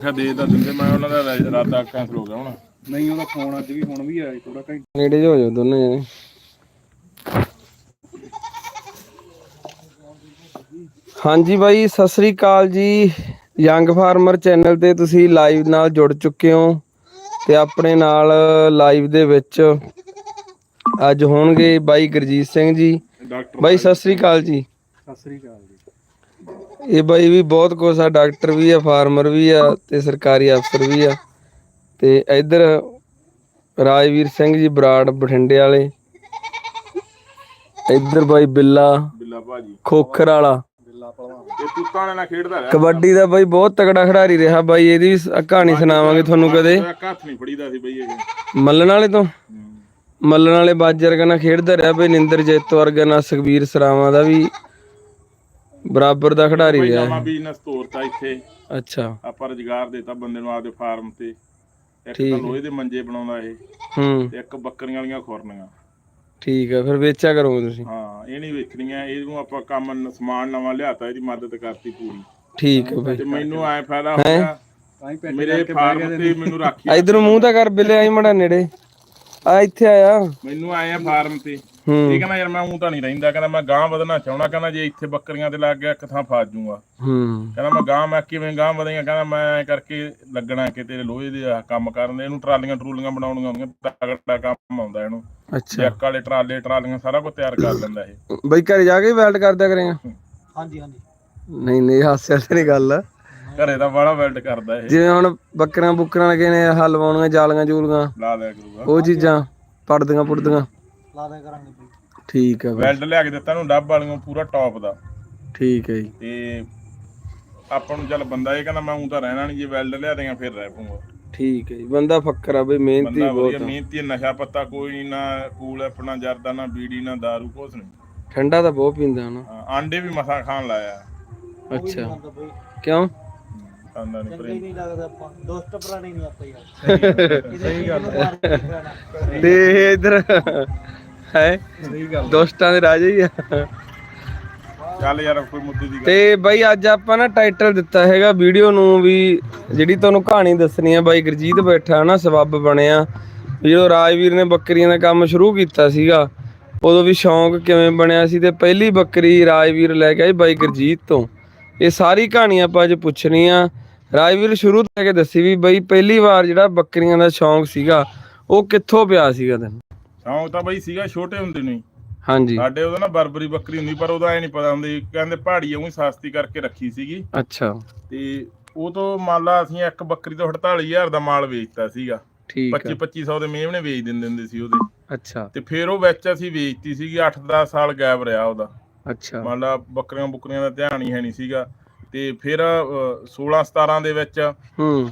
ਕਿਹਾ ਦੇ ਤਾਂ ਦਿੰਦੇ ਮੈਂ ਉਹਨਾਂ ਦਾ ਇਰਾਦਾ ਕੈਂਸਲ ਹੋ ਗਿਆ ਹੁਣ। ਨਹੀਂ ਉਹਦਾ ਫੋਨ ਅੱਜ ਵੀ ਹੁਣ ਵੀ ਆਇਆ ਥੋੜਾ ਘੰਟਾ। ਨੇੜੇ ਜਿਹੇ ਹੋ ਜਾਓ ਦੋਨੇ ਜਣੇ। ਹਾਂਜੀ ਬਾਈ ਸਤਿ ਸ੍ਰੀ ਅਕਾਲ ਜੀ। ਯੰਗ ਫਾਰਮਰ ਚੈਨਲ ਤੇ ਤੁਸੀਂ ਲਾਈਵ ਨਾਲ ਜੁੜ ਚੁੱਕੇ ਹੋ ਤੇ ਆਪਣੇ ਨਾਲ ਲਾਈਵ ਦੇ ਵਿੱਚ ਅੱਜ ਹੋਣਗੇ ਬਾਈ ਗੁਰਜੀਤ ਸਿੰਘ ਜੀ। ਡਾਕਟਰ ਬਾਈ। ਸਤਿ ਸ੍ਰੀ ਅਕਾਲ ਜੀ। ਸਤਿ ਸ੍ਰੀ ਅਕਾਲ ਜੀ। ਇਹ ਬਾਈ ਵੀ ਬਹੁਤ ਕੁਛ ਆ ਡਾਕਟਰ ਵੀ ਆ ਫਾਰਮਰ ਵੀ ਆ ਤੇ ਸਰਕਾਰੀ ਅਫਸਰ ਵੀ ਆ। ਤੇ ਇੱਧਰ ਰਾਜਵੀਰ ਸਿੰਘ ਜੀ ਬਰਾੜ ਬਠਿੰਡੇ ਵਾਲੇ। ਇੱਧਰ ਬਾਈ ਬਿੱਲਾ ਬਿੱਲਾ ਭਾਜੀ। ਖੋਖਰ ਵਾਲਾ। ਇਹ ਤੂਤਾਂ ਨੇ ਨਾਲ ਖੇਡਦਾ ਰਿਹਾ। ਕਬੱਡੀ ਦਾ ਬਾਈ ਬਹੁਤ ਤਗੜਾ ਖਿਡਾਰੀ ਰਿਹਾ ਬਾਈ ਇਹਦੀ ਵੀ ਸ- ਕਹਾਣੀ ਸੁਣਾਵਾਂਗੇ ਤੁਹਾਨੂੰ ਕਦੇ। ਇੱਕ ਹੱਥ ਨਹੀਂ ਫੜੀਦਾ ਸੀ ਬਈ ਇਹ। ਮੱਲਣ ਵਾਲੇ ਤੋਂ। ਮੱਲਣ ਵਾਲੇ ਬਾਜਰ ਨਾਲ ਖੇਡਦਾ ਰਿਹਾ ਬਈ ਨਿੰਦਰ ਜੈਤ ਵਰਗਾ ਨਾਲ ਸੁਖਬੀਰ ਸਰਾਵਾਂ ਦਾ ਵੀ। ਬਰਾਬਰ ਦਾ ਖਿਡਾਰੀ ਬਈ ਰਿਹਾ ਨਵਾਂ ਬਿਜ਼ਨਸ ਤੋਰਤਾ ਇੱਥੇ। ਅੱਛਾ। ਆਪਾਂ ਰੁਜ਼ਗਾਰ ਦੇਤਾ ਬੰਦੇ ਨੂੰ ਆਪਦੇ ਫਾਰਮ ਤੇ। ਇੱਕ ਠੀਕ ਤਾਂ ਹੈ। ਲੋਹੇ ਦੇ ਮੰਜੇ ਬਣਾਉਂਦਾ ਇਹ। ਹੂੰ। ਤੇ ਇੱਕ ਬੱਕਰੀਆਂ ਵਾਲੀਆਂ ਖੁਰਨੀਆਂ। ਠੀਕ ਆ ਫਿਰ ਵੇਚਿਆ ਕਰੋਗੇ ਤੁਸੀਂ? ਹਾਂ ਇਹ ਨਹੀਂ ਵੇਚਣੀਆਂ ਇਹਨੂੰ ਆਪਾਂ ਕੰਮ ਨ- ਸਮਾਨ ਨਵਾਂ ਲਿਆਤਾ ਇਹਦੀ ਮਦਦ ਕਰਤੀ ਪੂਰੀ। ਠੀਕ ਆ ਬਾਈ। ਤੇ ਮੈਨੂੰ ਐ ਫਾਇਦਾ ਹੋ ਗਿਆ। ਤਾਂ ਹੀ ਪੈਸੇ ਮੇਰੇ ਫਾਰਮ ਤੇ ਮੈਨੂੰ ਰਾਖੀ ਇਧਰ ਮੂੰਹ ਤਾਂ ਕਰ ਬਿੱਲੇ ਆਈ ਮੜਾ ਨੇੜੇ। ਆ ਇੱਥੇ ਆਇਆ। ਮੈਨੂੰ ਆਏ ਆ ਫਾਰਮ ਤੇ। ਹੂੰ ਇਹ ਕਹਿੰਦਾ ਯਾਰ ਮੈਂ ਉਹ ਤਾਂ ਨਹੀਂ ਰਹਿੰਦਾ ਕਹਿੰਦਾ ਮੈਂ ਗਾਂ ਵਧਣਾ ਚਾਹਣਾ ਕਹਿੰਦਾ ਜੇ ਇੱਥੇ ਬੱਕਰੀਆਂ ਤੇ ਲੱਗ ਗਿਆ ਇੱਕ ਥਾਂ ਫਸ ਜਾਊਗਾ। ਹੂੰ। ਕਹਿੰਦਾ ਮੈਂ ਗਾਂ ਮੈਂ ਕਿਵੇਂ ਗਾਂ ਵਧੇਗਾ ਕਹਿੰਦਾ ਮੈਂ ਐਂ ਕਰਕੇ ਲੱਗਣਾ ਕਿ ਤੇਰੇ ਲੋਹੇ ਦੇ ਆਹ ਕੰਮ ਕਰਨ ਦੇ ਇਹਨੂੰ ਟਰਾਲੀਆਂ ਟਰੂਲੀਆਂ ਬਣਾਉਣੀਆਂ ਹੁੰਦੀਆਂ ਤਗੜਾ ਕੰਮ ਆਉਂਦਾ ਇਹਨੂੰ। ਅੱਛਾ। ਜੈਕ ਵਾਲੇ ਟਰਾਲੇ ਟਰਾਲੀਆਂ ਸਾਰਾ ਕੁਝ ਤਿਆਰ ਕਰ ਲੈਂਦਾ ਇਹ। ਬਈ ਘਰੇ ਜਾ ਕੇ ਵੈਲਡ ਕਰਦਿਆ ਕਰੇਗਾ ਹਾਂਜੀ ਹਾਂਜੀ। ਨਹੀਂ ਨਹੀਂ ਹਾਸਿਆ ਤੇ ਨਹੀਂ ਗੱਲ ਆ। ਘਰੇ ਤਾਂ ਬੜਾ ਵੈਲਡ ਕਰਦਾ ਇਹ। ਜਿਵੇਂ ਹੁਣ ਬੱਕਰਾਂ ਬੁੱਕਰਾਂ ਲਗੇ ਨੇ ਹਲ ਲਵਾਉਣੀਆਂ ਜਾਲੀਆਂ ਜੂਲੀਆਂ ਲਾ ਦਿਆ ਕਰੂਗਾ। ਉਹ ਚੀਜ਼ਾਂ ਪੜਦੀਆਂ ਪੁੜਦੀਆਂ। ਲਾ ਦਿਆ ਕਰਾਂਗੇ ਬਈ। ਠੀਕ ਆ ਬਈ। ਵੈਲਡ ਲਿਆ ਕੇ ਦਿੱਤਾ ਇਹਨੂੰ ਡੱਬ ਵਾਲੀਆਂ ਪੂਰਾ ਟੌਪ ਦਾ। ਠੀਕ ਹੈ ਜੀ। ਤੇ ਆਪਾਂ ਨੂੰ ਚੱਲ ਬੰਦਾ ਇਹ ਕਹਿੰਦਾ ਮੈਂ ਉਹ ਤਾਂ ਰਹਿਣਾ ਨਹੀਂ ਜੇ ਵੈਲਡ ਲਿਆ ਦੇਗਾ ਫਿਰ ਰਹਿ ਪੂੰਗਾ ਠੀਕ ਹੈ ਜੀ। ਬੰਦਾ ਫੱਕਰ ਆ ਬਈ ਮਿਹਨਤੀ ਬੰਦਾ ਬਹੁਤ ਵਧੀਆ ਆ। ਮਿਹਨਤੀ ਹੈ, ਨਸ਼ਾ ਪੱਤਾ ਕੋਈ ਨਹੀਂ ਨਾ ਕੂਲ ਆਪਣਾ ਜਰਦਾ ਨਾ ਬੀੜੀ ਨਾ दारू ਕੁਛ ਨਹੀਂ ਠੰਡਾ ਤਾਂ ਬਹੁਤ ਪੀਂਦਾ ਹਨਾ ਹਾਂ, ਆਂਡੇ ਵੀ ਮਸਾ ਖਾਣ ਲਾਇਆ। ਅੱਛਾ। ਬਈ। ਕਿਉਂ? ਖਾਂਦਾ ਨਹੀਂ ਪ੍ਰੇਮ ਨਹੀਂ ਲੱਗਦਾ ਆਪਾਂ। ਦੋਸਤ ਪੁਰਾਣੇ ਨਹੀਂ ਆਪਾਂ ਯਾਰ। ਸਹੀ ਗੱਲ ਤੇ ਇਹ ਇਧਰ ਹੈ। ਸਹੀ ਗੱਲ ਦੋਸਤਾਂ ਦੇ ਰਾਜੇ ਹੀ ਆ। ਚੱਲ ਯਾਰ ਕੋਈ ਮੁੱਦੇ ਦੀ ਗੱਲ ਤੇ ਬਾਈ ਅੱਜ ਆਪਾਂ ਨਾ ਟਾਈਟਲ ਦਿੱਤਾ ਹੈਗਾ ਵੀਡੀਓ ਨੂੰ ਵੀ ਜਿਹੜੀ ਤੁਹਾਨੂੰ ਕਹਾਣੀ ਦੱਸਣੀ ਹੈ ਬਾਈ ਗੁਰਜੀਤ ਬੈਠਾ ਨਾ ਸਬੱਬ ਬਣਿਆ। ਜਦੋਂ ਰਾਜਵੀਰ ਨੇ ਬੱਕਰੀਆਂ ਦਾ ਕੰਮ ਸ਼ੁਰੂ ਕੀਤਾ ਸੀਗਾ ਉਦੋਂ ਵੀ ਸ਼ੌਂਕ ਕਿਵੇਂ ਬਣਿਆ ਸੀ ਤੇ ਪਹਿਲੀ ਬੱਕਰੀ ਰਾਜਵੀਰ ਲੈ ਕੇ ਆਈ ਬਾਈ ਗੁਰਜੀਤ ਤੋਂ। ਇਹ ਸਾਰੀ ਕਹਾਣੀ ਆਪਾਂ ਅੱਜ ਪੁੱਛਣੀ ਆ। ਰਾਜਵੀਰ ਸ਼ੁਰੂ ਤੋਂ ਲੈ ਕੇ ਦੱਸੀ ਵੀ ਬਾਈ ਪਹਿਲੀ ਵਾਰ ਜਿਹੜਾ ਬੱਕਰੀਆਂ ਦਾ ਸ਼ੌਂਕ ਸੀਗਾ ਉਹ ਕਿੱਥੋਂ ਪਿਆ ਸੀਗਾ ਤੈਨੂੰ? ਸ਼ੌਂਕ ਤਾਂ ਬਈ ਸੀਗਾ ਛੋਟੇ ਹੁੰਦੇ ਨੂੰ ਹੀ। ਹਾਂਜੀ। ਸਾਡੇ ਉਹਦਾ ਨਾ ਬਰਬਰੀ ਬੱਕਰੀ ਹੁੰਦੀ ਪਰ ਉਹਦਾ ਐ ਨਹੀਂ ਪਤਾ ਹੁੰਦੀ ਕਹਿੰਦੇ ਪਹਾੜੀ ਉਹੀ ਸਸਤੀ ਕਰਕੇ ਰੱਖੀ ਸੀਗੀ। ਅੱਛਾ। ਤੇ ਉਹ ਤੋਂ ਮੰਨ ਲਾ ਅਸੀਂ ਇੱਕ ਬੱਕਰੀ ਤੋਂ 48000 ਦਾ ਮਾਲ ਵੇਚਤਾ ਸੀਗਾ। ਠੀਕ 25 ਆ 2500 ਦੇ ਮੇਮਣੇ ਵੇਚ ਦਿੰਦੇ ਹੁੰਦੇ ਸੀ ਉਹਦੇ। ਅੱਛਾ। ਤੇ ਫਿਰ ਉਹ ਵਿੱਚ ਅਸੀਂ ਵੇਚਤੀ ਸੀਗੀ 8-10 ਸਾਲ ਗਾਇਬ ਰਿਹਾ ਉਹਦਾ। ਅੱਛਾ। ਮੰਨ ਲਾ ਬੱਕਰੀਆਂ ਬੁੱਕਰੀਆਂ ਦਾ ਧਿਆਨ ਹੀ ਹੈ ਨਹੀਂ ਸੀਗਾ। ਤੇ ਫਿਰ 16-17 ਦੇ ਵਿੱਚ ਹੂੰ।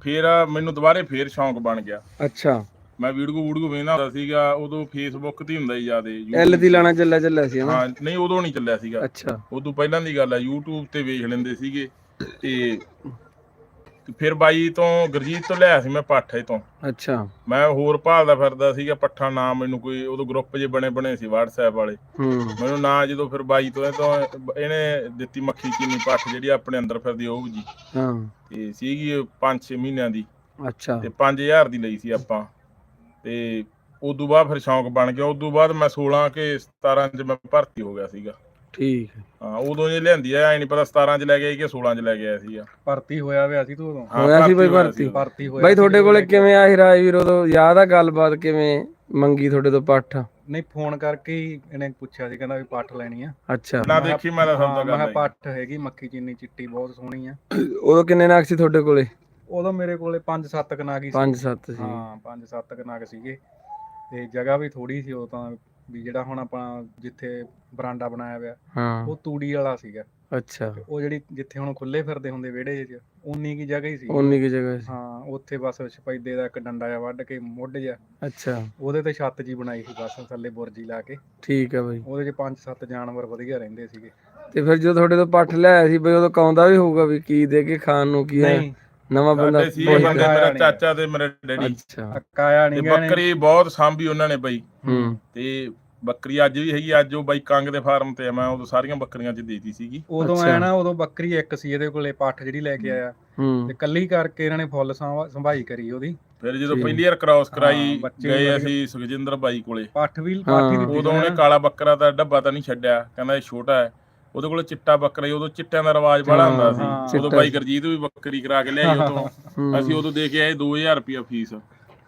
ਫਿਰ ਮੈਨੂੰ ਦੁਬਾਰੇ ਫੇਰ ਸ਼ੌਂਕ ਬਣ ਗਿਆ। ਅੱਛਾ। ਮੈਂ ਵੀਡੀਓ ਵੀਡੀਓ ਵੇਖਦਾ ਹੁੰਦਾ ਸੀਗਾ ਉਦੋਂ ਫੇਸਬੁੱਕ ਤੇ ਹੀ ਹੁੰਦਾ ਸੀ ਜਿਆਦੇ ਐਲ ਦੀ ਲਾਣਾ ਚੱਲਿਆ ਚੱਲਿਆ ਸੀ ਹਾਂ ਨਹੀਂ ਉਦੋਂ ਨਹੀਂ ਚੱਲਿਆ ਸੀਗਾ। ਅੱਛਾ। ਉਦੋਂ ਪਹਿਲਾਂ ਦੀ ਗੱਲ ਆ YouTube ਤੇ ਵੇਖ ਲੈਂਦੇ ਸੀਗੇ ਤੇ ਫਿਰ ਬਾਈ ਤੋਂ ਗੁਰਜੀਤ ਤੋਂ ਲਿਆ ਸੀ ਮੈਂ ਪਾਠੇ ਤੋਂ। ਅੱਛਾ। ਮੈਂ ਹੋਰ ਭਾਲਦਾ ਫਿਰਦਾ ਸੀਗਾ ਪੱਠਾ ਨਾਮ ਮੈਨੂੰ ਕੋਈ ਉਦੋਂ ਗਰੁੱਪ ਜੇ ਬਣੇ ਬਣੇ ਸੀ WhatsApp ਵਾਲੇ। ਹੂੰ। ਮੈਨੂੰ ਨਾ ਜਦੋਂ ਫਿਰ ਬਾਈ ਤੋਂ ਇਹ ਤੋਂ ਇਹਨੇ ਦਿੱਤੀ ਮੱਖੀ ਚੀਨੀ ਪੱਠ ਜਿਹੜੀ ਆਪਣੇ ਅੰਦਰ ਫਿਰਦੀ ਉਹ ਜੀ। ਹਾਂ। ਤੇ ਸੀਗੀ 5-6 ਮਹੀਨਿਆਂ ਦੀ। ਅੱਛਾ। ਤੇ 5000 ਦੀ ਲਈ ਸੀ ਆਪਾਂ। ਤੇ ਉਦੋਂ ਬਾਅਦ ਫਿਰ ਸ਼ੌਂਕ ਬਣ ਗਿਆ। ਉਦੋਂ ਬਾਅਦ ਮੈਂ 16 ਕੇ 17 ਚ ਮੈਂ ਭਰਤੀ ਹੋ ਗਿਆ ਸੀਗਾ। ਠੀਕ ਹੈ। ਹਾਂ ਉਦੋਂ ਜੇ ਲਿਆਂਦੀ ਆ ਐ ਨਹੀਂ ਪਤਾ 17 ਚ ਲੈ ਕੇ ਆਈ ਕਿ 16 ਚ ਲੈ ਕੇ ਆਇਆ ਸੀਗਾ ਭਰਤੀ ਹੋਇਆ ਹੋਇਆ ਸੀ ਤੂੰ ਉਦੋਂ? ਹਾਂ, ਹੋਇਆ ਸੀ ਬਈ ਹੋਇਆ ਭਰਤੀ? ਸੀਗਾ। ਭਰਤੀ ਹੋਇਆ ਬਾਈ ਸੀ ਤੁਹਾਡੇ ਜਦੋਂ ਕੋਲੇ ਲੈ ਕੇ- ਕਿਵੇਂ ਆਈ ਰਾਜਵੀਰ ਉਦੋਂ ਯਾਦ ਆ ਗੱਲਬਾਤ ਕਿਵੇਂ ਮੰਗੀ ਤੁਹਾਡੇ ਤੋਂ ਪੱਠ? ਨਹੀਂ ਫੋਨ ਕਰਕੇ ਹੀ ਇਹਨੇ ਪੁੱਛਿਆ ਸੀ ਕਹਿੰਦਾ ਵੀ ਪੱਠ ਲੈਣੀ ਆ। ਅੱਛਾ। ਨਾ ਦੇਖੀ ਮੈਂ ਤਾਂ ਹਾਂ, ਸਮਝਦਾ ਮੈਂ ਕਿਹਾ ਪੱਠ ਹੈਗੀ ਮੱਖੀ ਚੀਨੀ ਚਿੱਟੀ ਬਹੁਤ ਸੋਹਣੀ ਆ। ਉਦੋਂ ਕਿੰਨੇ ਨਾਗ ਸੀ ਤੁਹਾਡੇ ਕੋਲੇ? ਉਦੋਂ ਮੇਰੇ ਕੋਲੇ 5-7 ਕਨਾਗੀ ਸੀ। 5-7 ਸੀ। ਹਾਂ 5-7 ਕਨਾਗ ਸੀਗੇ। ਤੇ ਜਗ੍ਹਾ ਵੀ ਥੋੜੀ ਸੀ ਉਹ ਤਾਂ ਵੀ ਜਿਹੜਾ ਹੁਣ ਆਪਾਂ ਜਿੱਥੇ ਬਰਾਂਡਾ ਬਣਾਇਆ ਹੋਇਆ ਹਾਂ। ਉਹ ਤੂੜੀ ਵਾਲਾ ਸੀਗਾ। ਅੱਛਾ। ਉਹ ਜਿਹੜੀ ਜਿੱਥੇ ਹੁਣ ਖੁੱਲੇ ਫਿਰਦੇ ਹੁੰਦੇ ਵਿਹੜੇ 'ਚ ਉਨੀ ਕੀ ਜਗ੍ਹਾ ਹੀ ਸੀ। ਉਨੀ ਕੀ ਜਗ੍ਹਾ ਸੀ। ਹਾਂ ਉੱਥੇ ਬਸ ਸਪੈਦੇ ਦਾ ਇੱਕ ਡੰਡਾ ਜਿਹਾ ਵੱਢ ਕੇ ਮੁੱਢ ਜਿਹਾ ਅੱਛਾ। ਉਹਦੇ ਤੇ ਛੱਤ ਜੀ ਬਣਾਈ ਸੀ ਬਸ ਥੱਲੇ ਬੁਰਜੀ ਲਾ ਕੇ। ਠੀਕ ਆ ਬਾਈ। ਉਹਦੇ 'ਚ ਪੰਜ ਸੱਤ ਜਾਨਵਰ ਵਧੀਆ ਰਹਿੰਦੇ ਸੀਗੇ। ਤੇ ਫਿਰ ਜਦੋਂ ਤੁਹਾਡੇ ਤੋਂ ਪੱਠ ਲਿਆਇਆ ਸੀ ਬਈ ਉਦੋਂ ਕਾਉਂਦਾ ਵੀ ਹੋਊਗਾ ਵੀ ਕੀ ਦੇ ਕੇ ਖਾਣ ਨੂੰ ਕੀ ਹੈ? ਨਹੀਂ ਨਵਾਂ ਬੰਦਾ ਸਾਡੇ ਸੀ ਪੁੱਛਦਾ। ਬੰਦੇ ਮੇਰਾ ਚਾਚਾ ਤੇ ਮੇਰਾ ਡੈਡੀ ਅੱਛਾ ਕਾਇਆ ਤੇ ਨਹੀਂ ਗਏ ਬੱਕਰੀ ਬਹੁਤ ਸਾਂਭੀ ਉਹਨਾਂ ਨੇ ਬਈ ਹੂੰ ਤੇ ਬੱਕਰੀ ਅੱਜ ਵੀ ਹੈਗੀ ਅੱਜ ਉਹ ਬਾਈ ਕੰਗ ਦੇ ਫਾਰਮ ਤੇ ਆ ਮੈਂ ਉਦੋਂ ਸਾਰੀਆਂ ਬੱਕਰੀਆਂ ਚ ਦੇਤੀ ਸੀਗੀ ਉਦੋਂ ਅੱਛਾ। ਆਇਆ ਨਾ ਉਦੋਂ ਬੱਕਰੀ ਇੱਕ ਸੀ ਇਹਦੇ ਕੋਲੇ ਪੱਠ ਜਿਹੜੀ ਲੈ ਕੇ ਆਇਆ ਹੂੰ ਤੇ ਕੱਲੀ ਕਰਕੇ ਇਹਨਾਂ ਨੇ ਫੁੱਲ ਸੰਭਾ- ਸੰਭਾਈ ਕਰੀ ਉਹਦੀ ਫਿਰ ਜਦੋਂ ਠੀਕ। ਪਹਿਲੀ ਵਾਰ ਕ੍ਰਾਸ ਕਰਾਈ ਬੱਚੇ ਗਏ ਵਧੀਆ। ਅਸੀਂ ਸੁਖਜਿੰਦਰ ਬਾਈ ਕੋਲੇ ਪੱਠ ਵੀ ਹਾਂ। ਪਾਠੀ ਦਿੱਤੀ ਉਦੋਂ ਉਹਨੇ। ਕਾਲਾ ਬੱਕਰਾ ਦਾ ਡੱਬਾ ਤਾਂ ਨਹੀਂ ਛੱਡਿਆ ਕਹਿੰਦਾ ਇਹ ਛੋਟਾ ਹੈ ਉਹਦੇ ਕੋਲ ਚਿੱਟਾ ਬੱਕਰਾ ਸੀ ਉਦੋਂ ਚਿੱਟਿਆਂ ਦਾ ਰਿਵਾਜ ਬੜਾ ਹੁੰਦਾ ਸੀ। ਹਾਂ, ਉਦੋਂ ਬਾਈ ਗਰਜੀਤ ਵੀ ਬੱਕਰੀ ਕਰਾ ਕੇ ਲਿਆਈ ਉਦੋਂ। ਹੂੰ, ਅਸੀਂ ਉਦੋਂ ਦੇ ਕੇ ਆਏ 2000 ਰੁਪਿਆ ਫੀਸ।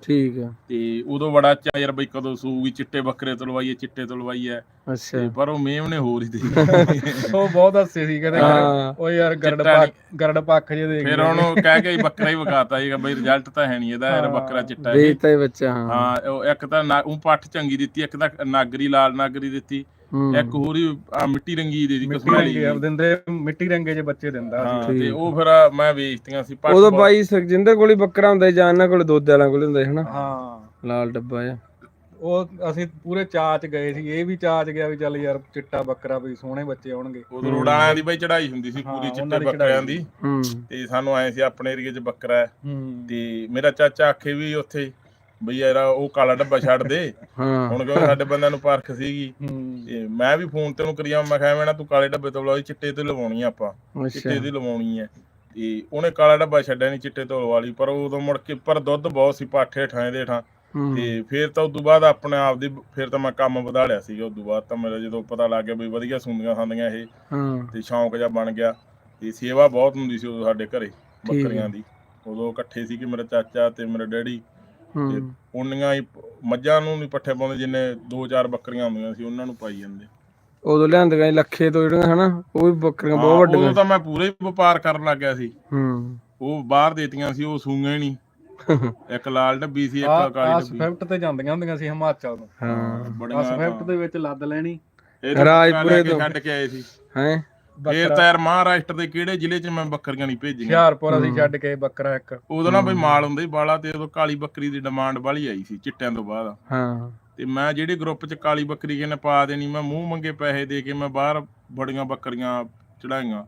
ਠੀਕ ਆ। ਤੇ ਉਦੋਂ ਬੜਾ ਚਾ ਯਾਰ ਬਈ ਕਦੋਂ ਸੂਗੀ ਚਿੱਟੇ ਬੱਕਰੇ ਤੋਂ ਲਵਾਈਏ ਚਿੱਟੇ ਤੋਂ ਲਵਾਈਏ ਅੱਛਾ। ਤੇ ਪਰ ਉਹ ਮੇਮ ਨੇ ਹੋਰ ਹੀ ਦੇ ਉਹ ਬਹੁਤ ਹੱਸੇ ਸੀ ਕਹਿੰਦੇ ਹਾਂ। ਉਹ ਯਾਰ ਗਰੜ ਪੱਖ ਗਰੜ ਪੱਖ ਜੇ ਦੇਖ ਫਿਰ। ਉਹਨੂੰ ਕਹਿ ਕੇ ਬੱਕਰਾ ਹੀ ਵਿਕਾਤਾ ਸੀਗਾ ਬਈ ਰਿਜ਼ਲਟ ਤਾਂ ਹੈ ਨਹੀਂ ਇਹਦਾ ਯਾਰ ਬੱਕਰਾ ਚਿੱਟਾ ਹੈ। ਵੇਚਤਾ ਹੀ ਬੱਚਾ ਹਾਂ। ਹਾਂ ਉਹ ਇੱਕ ਤਾਂ ਉਹ ਪੱਠ ਚੰਗੀ ਦਿੱਤੀ ਇੱਕ ਤਾਂ ਨਾਗਰੀ ਲਾਲ ਨਾਗਰੀ ਦਿੱਤੀ। ਹੂੰ, ਇੱਕ ਹੋਰ ਹੀ ਆਹ ਮਿੱਟੀ ਰੰਗੀ ਦੇ ਦੀ ਮਿੱਟੀ ਕਸਮਾਲੀ ਰੰਗੇ ਦਿੰਦੇ ਮਿੱਟੀ ਰੰਗੇ ਜੇ ਬੱਚੇ ਦਿੰਦਾ ਸੀ। ਹਾਂ। ਤੇ ਉਹ ਫਿਰ ਮੈਂ ਵੇਚਤੀਆਂ ਸੀ ਉਦੋਂ ਬਹੁਤ- ਬਾਈ ਸੁਖਜਿੰਦਰ ਕੋਲ ਹੀ ਬੱਕਰਾ ਹੁੰਦਾ ਸੀ ਜਾਂ ਇਹਨਾਂ ਕੋਲ ਦੁੱਧ ਵਾਲਿਆਂ ਕੋਲ ਹੁੰਦਾ ਸੀ ਹਨਾ? ਹਾਂ। ਲਾਲ ਡੱਬਾ ਆ ਉਹ ਅਸੀਂ ਪੂਰੇ ਚਾਅ ਚ ਗਏ ਸੀ ਇਹ ਵੀ ਚਾਅ ਚ ਗਿਆ ਵੀ ਚੱਲ ਯਾਰ ਚਿੱਟਾ ਬੱਕਰਾ ਵੀ ਸੋਹਣੇ ਬੱਚੇ ਆਉਣਗੇ। ਉਦੋਂ ਰੋਡਾਂ ਦੀ ਬਈ ਚੜਾਈ ਹੁੰਦੀ ਸੀ ਹਾਂ, ਪੂਰੀ ਉਹਨਾਂ ਚਿੱਟੇ ਦੀ ਬੱਕਰਿਆਂ। ਦੀ। ਹੂੰ। ਤੇ ਸਾਨੂੰ ਆਏ ਸੀ ਆਪਣੇ ਏਰੀਏ 'ਚ ਬੱਕਰਾ ਹੈ। ਹੂੰ। ਤੇ ਮੇਰਾ ਚਾਚਾ ਆਖੇ ਵੀ ਉੱਥੇ ਬਈ ਯਾਰ ਉਹ ਕਾਲਾ ਡੱਬਾ ਛੱਡ ਦੇ। ਹਾਂ। ਹੁਣ ਕਿਉਂਕਿ ਸਾਡੇ ਬੰਦਿਆਂ ਨੂੰ ਪਰਖ ਸੀਗੀ। ਤੇ ਮੈਂ ਵੀ ਫੋਨ ਤੇ ਉਹਨੂੰ ਕਰੀਆ ਮੈਂ ਕਿਹਾ ਮੈਂ ਨਾ ਤੂੰ ਕਾਲੇ ਡੱਬੇ ਤੋਂ ਲਵਾਈ ਚਿੱਟੇ ਤੇ ਲਵਾਉਣੀ ਆ ਆਪਾਂ। ਚਿੱਟੇ ਦੀ ਲਵਾਉਣੀ ਹੈ ਤੇ ਉਹਨੇ ਕਾਲਾ ਡੱਬਾ ਛੱਡਿਆ ਨਹੀਂ ਚਿੱਟੇ ਤੋਂ ਲਵਾ ਲਈ। ਪਰ ਉਦੋਂ ਮੁੜ ਕੇ ਪਰ ਦੁੱਧ ਬਹੁਤ ਸੀ ਪਾਠੇ ਠਾਂ ਦੇ ਠਾਂ ਤੇ ਫਿਰ ਤਾਂ ਉਦੋਂ ਬਾਅਦ ਆਪਣੇ ਆਪ ਦੀ ਫਿਰ ਤਾਂ ਮੈਂ ਕੰਮ ਵਧਾ ਲਿਆ ਸੀਗਾ ਉਦੋਂ ਬਾਅਦ। ਤਾਂ ਮੇਰਾ ਜਦੋਂ ਪਤਾ ਲੱਗ ਗਿਆ ਵੀ ਵਧੀਆ ਸੁੰਦੀਆਂ ਖਾਂਦੀਆਂ ਇਹ ਹਾਂ। ਤੇ ਸ਼ੌਂਕ ਜਿਹਾ ਬਣ ਗਿਆ। ਤੇ ਸੇਵਾ ਬਹੁਤ ਹੁੰਦੀ ਸੀ ਉਦੋਂ ਸਾਡੇ ਘਰੇ ਬੱਕਰੀਆਂ ਦੀ। ਉਦੋਂ ਇਕੱਠੇ ਸੀ ਕਿ ਮੇਰਾ ਚਾਚਾ ਤੇ ਮੇਰਾ ਡੈਡੀ। ਉਨੀਆਂ ਹੀ ਮੱਝਾਂ ਨੂੰ ਨਹੀਂ ਪੱਠੇ ਪਾਉਂਦੇ ਜਿੰਨੇ ਦੋ ਚਾਰ ਬੱਕਰੀਆਂ ਹੁੰਦੀਆਂ ਸੀ ਉਹਨਾਂ ਨੂੰ ਪਾਈ ਜਾਂਦੇ। ਉਦੋਂ ਲਿਆਂਦੀਆਂ ਲੱਖੇ ਤੋਂ ਜਿਹੜੀਆਂ ਹਨਾ ਉਹ ਵੀ ਬੱਕਰੀਆਂ ਬਹੁਤ ਵੱਡੀਆਂ। ਉਦੋਂ ਤਾਂ ਮੈਂ ਪੂਰਾ ਹੀ ਵਪਾਰ ਕਰਨ ਲੱਗ ਗਿਆ ਸੀ। ਹੂੰ। ਉਹ ਬਾਹਰ ਦੇਤੀਆਂ ਸੀ ਉਹ ਸੂਈਆਂ ਹੀ ਨਹੀਂ। ਇੱਕ ਲਾਲ ਡੱਬੀ ਸੀ ਇੱਕ ਕਾਲੀ ਡੱਬੀ। ਸਵਿਫਟ ਤੇ ਜਾਂਦੀਆਂ ਹੁੰਦੀਆਂ ਸੀ ਹਿਮਾਚਲ ਤੋਂ। ਹਾਂ। ਬੜੀਆਂ ਸਵਿਫਟ ਤਾਂ- ਦੇ ਵਿੱਚ ਲੱਦ ਲੈਣੀ। ਤਾਂ ਰਾਜਪੁਰੇ ਤੋਂ। ਛੱਡ ਕੇ ਆਏ ਸੀ। ਹੈ? ਫੇਰ ਤਾਂ ਯਾਰ ਮਹਾਰਾਸ਼ਟਰ ਦੇ ਕਿਹੜੇ ਜ਼ਿਲ੍ਹੇ 'ਚ ਮੈਂ ਬੱਕਰੀਆਂ ਨਹੀਂ ਭੇਜੀਆਂ। ਹੁਸ਼ਿਆਰਪੁਰ ਅਸੀਂ ਛੱਡ ਕੇ ਬੱਕਰਾ ਇੱਕ। ਉਦੋਂ ਨਾ ਬਈ ਮਾਲ ਹੁੰਦਾ ਹੀ ਬਾਲਾ ਤੇ ਉਦੋਂ ਕਾਲੀ ਬੱਕਰੀ ਦੀ ਡਿਮਾਂਡ ਬਾਲੀ ਆਈ ਸੀ ਚਿੱਟਿਆਂ ਤੋਂ ਬਾਅਦ। ਹਾਂ। ਤੇ ਮੈਂ ਜਿਹੜੇ ਗਰੁੱਪ 'ਚ ਕਾਲੀ ਬੱਕਰੀ ਕਿਨੇ ਪਾ ਦੇਣੀ ਮੈਂ ਮੂੰਹ ਮੰਗੇ ਪੈਸੇ ਦੇ ਕੇ ਮੈਂ ਬਾਹਰ ਬੜੀਆਂ ਬੱਕਰੀਆਂ ਚੜਾਈਆਂ।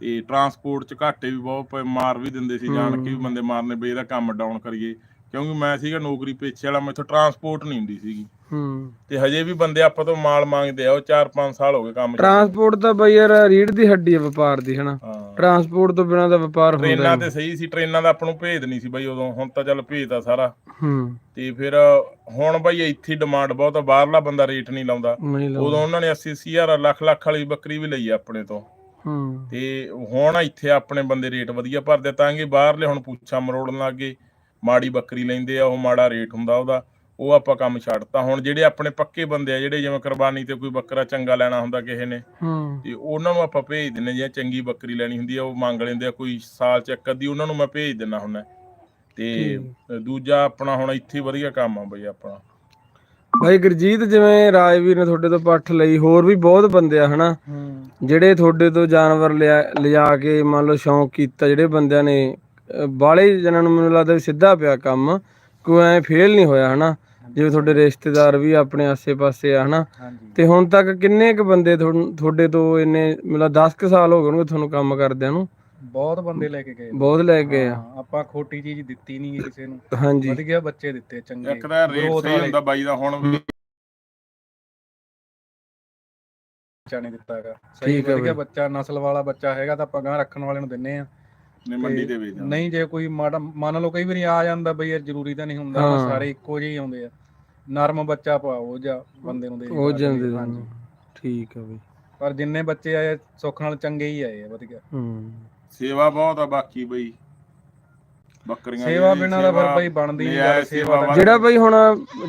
ਤੇ ਟਰਾਂਸਪੋਰਟ 'ਚ ਘਾਟੇ ਵੀ ਬਹੁਤ ਪਏ ਮਾਰ ਵੀ ਦਿੰਦੇ ਸੀ ਜਾਣ ਕੇ ਵੀ ਬੰਦੇ ਮਾਰਨੇ ਬਈ ਇਹਦਾ ਕੰਮ ਡਾਊਨ ਕਰੀਏ। ਕਿਉਂਕਿ ਮੈਂ ਸੀਗਾ ਨੌਕਰੀ ਪੇਛੇ ਵਾਲਾ ਮੈਥੋਂ ਟਰਾਂਸਪੋਰਟ ਨਹੀਂ ਹੁੰਦੀ ਸੀਗੀ। ਹੂੰ। ਤੇ ਹਜੇ ਵੀ ਬੰਦੇ ਆਪਾਂ ਤੋਂ ਮਾਲ ਮੰਗਦੇ ਆ ਉਹ 4-5 ਸਾਲ ਹੋ ਗਏ ਕੰਮ ਟਰਾਂਸਪੋਰਟ ਤਾਂ ਬਈ ਯਾਰ ਰੀੜ ਦੀ ਹੱਡੀ ਹੈ ਵਪਾਰ ਦੀ ਹਨਾ? ਟਰਾਂਸਪੋਰਟ ਤੋਂ ਬਿਨਾਂ ਤਾਂ ਵਪਾਰ ਹੁੰਦਾ ਟ੍ਰੇਨਾਂ ਤੇ ਸਹੀ ਸੀ ਟ੍ਰੇਨਾਂ ਦਾ ਆਪਾਂ ਨੂੰ ਭੇਦ ਨਹੀਂ ਸੀ ਬਈ ਉਦੋਂ ਹੁਣ ਤਾਂ ਚੱਲ ਆ ਸਾਰਾ। ਹੂੰ। ਤੇ ਫਿਰ ਹੁਣ ਬਈ ਇੱਥੇ ਡਿਮਾਂਡ ਬਹੁਤ ਆ ਬਾਹਰਲਾ ਬੰਦਾ ਰੇਟ ਨਹੀਂ ਲਾਉਂਦਾ। ਉਦੋਂ ਉਹਨਾਂ ਨੇ 80 ਅੱਸੀ ਹਜ਼ਾਰ ਲੱਖ ਲੱਖ ਵਾਲੀ ਬੱਕਰੀ ਵੀ ਲਈ ਆਪਣੇ ਤੋਂ। ਹੂੰ। ਤੇ ਹੁਣ ਇੱਥੇ ਆਪਣੇ ਬੰਦੇ ਰੇਟ ਵਧੀਆ ਭਰਦੇ ਤਾਂ ਕਿ ਬਾਹਰਲੇ ਹੁਣ ਪੁੱਛਾਂ ਮਰੋੜਨ ਲੱਗੇ ਮਾੜੀ ਬੱਕਰੀ ਲੈਂਦੇ ਆ ਉਹ ਮਾੜਾ ਰੇਟ ਹੁੰਦਾ ਉਹਦਾ ਉਹ ਆਪਾਂ ਕੰਮ ਛੱਡਤਾ। ਹੁਣ ਜਿਹੜੇ ਆਪਣੇ ਪੱਕੇ ਬੰਦੇ ਆ ਜਿਹੜੇ ਜਿਵੇਂ ਕੁਰਬਾਨੀ ਤੇ ਕੋਈ ਬੱਕਰਾ ਚੰਗਾ ਲੈਣਾ ਹੁੰਦਾ ਕਿਸੇ ਨੇ ਹੂੰ। ਤੇ ਉਹਨਾਂ ਨੂੰ ਆਪਾਂ ਭੇਜ ਦਿੰਨੇ ਜੇ ਚੰਗੀ ਬੱਕਰੀ ਲੈਣੀ ਹੁੰਦੀ ਆ ਉਹ ਮੰਗ ਲੈਂਦੇ ਆ ਕੋਈ ਸਾਲ ਚ ਇੱਕ ਅੱਧੀ ਉਹਨਾਂ ਨੂੰ ਮੈਂ ਭੇਜ ਦਿੰਨਾ ਹੁੰਦਾ ਤੇ ਦੂਜਾ ਆਪਣਾ ਹੁਣ ਇੱਥੇ ਵਧੀਆ ਕੰਮ ਆ ਬਈ ਆਪਣਾ। ਭਾਈ ਗੁਰਜੀਤ ਜਿਵੇਂ ਰਾਜਵੀਰ ਨੇ ਤੁਹਾਡੇ ਤੋਂ ਪੱਠ ਲਈ ਹੋਰ ਵੀ ਬਹੁਤ ਬੰਦੇ ਆ ਹਨਾ? ਜਿਹੜੇ ਤੁਹਾਡੇ ਤੋਂ ਜਾਨਵਰ ਲਿਆ ਲਿਜਾ ਕੇ ਮੰਨ ਲਓ ਸ਼ੌਂਕ ਕੀਤਾ ਜਿਹੜੇ ਬੰਦਿਆਂ ਨੇ ਬਾਲੇ ਜਨਾਂ ਨੂੰ ਮੈਨੂੰ ਲੱਗਦਾ ਵੀ ਸਿੱਧਾ ਪਿਆ ਕੰਮ ਕੋਈ ਐ ਫੇਲ ਨਹੀਂ ਹੋਇਆ ਹਨਾ? ਜਿਵੇਂ ਤੁਹਾਡੇ ਰਿਸ਼ਤੇਦਾਰ ਵੀ ਆਪਣੇ ਆਸੇ-ਪਾਸੇ ਆ ਹਨਾ? ਤੇ ਹੁਣ ਤੱਕ ਕਿੰਨੇ ਕ ਬੰਦੇ ਤੁਹਾਡੇ ਤੋਂ ਇੰਨੇ ਮਤਲਬ 10 ਕ ਸਾਲ ਹੋ ਗਏ ਹੋਣਗੇ ਤੁਹਾਨੂੰ ਕੰਮ ਕਰਦਿਆਂ ਨੂੰ? ਬਹੁਤ ਬੰਦੇ ਲੈ ਕੇ ਗਏ ਬਹੁਤ ਲੈ ਗਏ ਆ। ਆਪਾਂ ਖੋਟੀ ਚੀਜ਼ ਦਿੱਤੀ ਨਹੀਂ ਕਿਸੇ ਨੂੰ। ਹਾਂਜੀ। ਵਧੀਆ ਬੱਚੇ ਦਿੱਤੇ ਚੰਗੇ। ਇੱਕ ਤਾਂ ਰੇਟ ਸਹੀ ਹੁੰਦਾ ਬਾਈ ਦਾ ਹੁਣ ਵੀ ਬੱਚਾ ਨਹੀਂ ਦਿੱਤਾ ਹੈਗਾ। ਸਹੀ ਠੀਕ ਹੈ ਵਧੀਆ। ਬੱਚਾ ਨਸਲ ਵਾਲਾ ਬੱਚਾ ਹੈਗਾ ਤਾਂ ਆਪਾਂ ਗਾਂ ਰੱਖਣ ਵਾਲੇ ਨੂੰ ਦਿੰਨੇ ਆ। ਨੇ ਮੰਡੀ ਦੇ ਵਿੱਚ ਨਹੀਂ ਜੇ ਕੋਈ ਮਾੜਾ ਮੰਨ ਲਓ ਕਈ ਵਾਰੀ ਆ ਜਾਂਦਾ ਬਈ ਯਾਰ ਜ਼ਰੂਰੀ ਤਾਂ ਨਹੀਂ ਹੁੰਦਾ ਹਾਂ। ਸਾਰੇ ਇੱਕੋ ਜਿਹੇ ਹੀ ਆਉਂਦੇ ਆ। ਨਰਮ ਬੱਚਾ ਪਾਓ ਜਾਂ ਬੰਦੇ ਨੂੰ ਦੇ ਉਹ ਦਿਓ। ਜਾਂਦੇ ਹਾਂਜੀ। ਠੀਕ ਆ ਬਈ। ਪਰ ਜਿੰਨੇ ਬੱਚੇ ਆਏ ਸੁੱਖ ਨਾਲ ਚੰਗੇ ਹੀ ਆਏ ਆ ਵਧੀਆ। ਹੂੰ। ਸੇਵਾ ਬਹੁਤ ਆ ਬਾਕੀ ਬਈ। ਬੱਕਰੀਆਂ ਦੀ ਸੇਵਾ ਬਿਨਾਂ ਤਾਂ ਫਿਰ ਸੇਵਾ- ਬਈ ਬਣਦੀ ਨਹੀਂ ਗੱਲ ਸੇਵਾ ਤਾਂ ਜਿਹੜਾ ਬਈ ਹੁਣ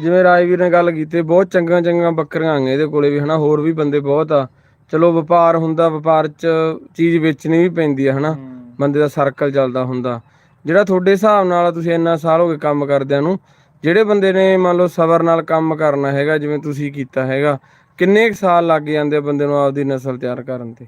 ਜਿਵੇਂ ਰਾਜਵੀਰ ਨੇ ਗੱਲ ਕੀਤੀ ਬਹੁਤ ਚੰਗਾ ਚੰਗਾ ਬੱਕਰੀਆਂ ਆਈਆਂ ਇਹਦੇ ਕੋਲੇ ਵੀ ਹਨਾ ਹੋਰ ਵੀ ਬੰਦੇ ਬਹੁਤ ਆ। ਚਲੋ ਵਪਾਰ ਹੁੰਦਾ ਵਪਾਰ 'ਚ ਚੀਜ਼ ਵੇਚਣੀ ਵੀ ਪੈਂਦੀ ਆ ਹਨਾ। ਹੂੰ। ਬੰਦੇ ਦਾ ਸਰਕਲ ਚੱਲਦਾ ਹੁੰਦਾ। ਜਿਹੜਾ ਤੁਹਾਡੇ ਹਿਸਾਬ ਨਾਲ ਤੁਸੀਂ ਇੰਨਾ ਸਾਲ ਹੋ ਗਏ ਕੰਮ ਕਰਦਿਆਂ ਨੂੰ, ਜਿਹੜੇ ਬੰਦੇ ਨੇ ਮੰਨ ਲਓ ਸਬਰ ਨਾਲ ਕੰਮ ਕਰਨਾ ਹੈਗਾ, ਜਿਵੇਂ ਤੁਸੀਂ ਕੀਤਾ ਹੈਗਾ, ਕਿੰਨੇ ਕੁ ਸਾਲ ਲੱਗ ਜਾਂਦੇ ਆ ਬੰਦੇ ਨੂੰ ਆਪਦੀ ਨਸਲ ਤਿਆਰ ਕਰਨ ਤੇ?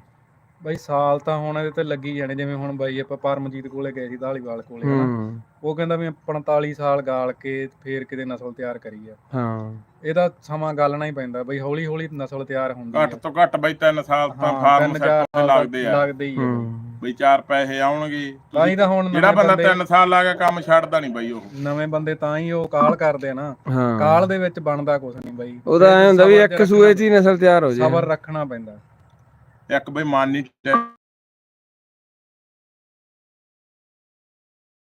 ਬਈ ਸਾਲ ਤਾਂ ਹੁਣ ਇਹਦੇ ਤੇ ਲੱਗੀ ਜਾਣੇ ਜਿਵੇਂ ਹੁਣ ਬਾਈ ਆਪਾਂ ਪਰਮਜੀਤ ਕੋਲੇ ਗਏ ਸੀ ਢਾਲੀਵਾਲ ਕੋਲੇ ਹਨਾ। ਉਹ ਕਹਿੰਦਾ ਵੀ 45 ਸਾਲ ਗਾਲ ਕੇ ਫੇਰ ਕਿਤੇ ਨਸਲ ਤਿਆਰ ਕਰੀ ਆ। ਹਾਂ। ਇਹਦਾ ਸਮਾਂ ਗਾਲਣਾ ਹੀ ਪੈਂਦਾ ਬਈ ਹੌਲੀ ਹੌਲੀ ਨਸਲ ਤਿਆਰ ਹੁੰਦੀ ਘੱਟ ਤੋਂ ਘੱਟ ਬਈ 3 ਸਾਲ ਤਾਂ ਫਾਰਮ ਸੈੱਟ ਲੱਗਦੇ ਆ। ਲੱਗਦੇ ਹੀ ਆ। ਬਈ। ਹੂੰ। ਬਈ ਚਾਰ ਪੈਸੇ ਆਉਣਗੇ। ਤਾਂ ਹੀ ਤਾਂ ਹੁਣ ਜਿਹੜਾ ਨਵੇਂ ਬੰਦਾ ਬੰਦੇ 3 ਸਾਲ ਲਾ ਗਿਆ ਕੰਮ ਛੱਡਦਾ ਨਹੀਂ ਬਈ ਉਹ। ਨਵੇਂ ਬੰਦੇ ਤਾਂ ਹੀ ਉਹ ਕਾਲ ਕਰਦੇ ਆ ਨਾ। ਕਾਲ ਦੇ ਵਿੱਚ ਬਣਦਾ ਕੁਝ ਨਹੀਂ ਬਾਈ। ਉਹਦਾ ਐ ਹੁੰਦਾ ਵੀ ਇੱਕ ਸੂਏ 'ਚ ਹੀ ਨਸਲ ਤਿਆਰ ਹੋ ਜਾਏ ਸਬਰ ਰੱਖਣਾ ਪੈਂਦਾ। ਇੱਕ ਬਈ ਮਾਨੀ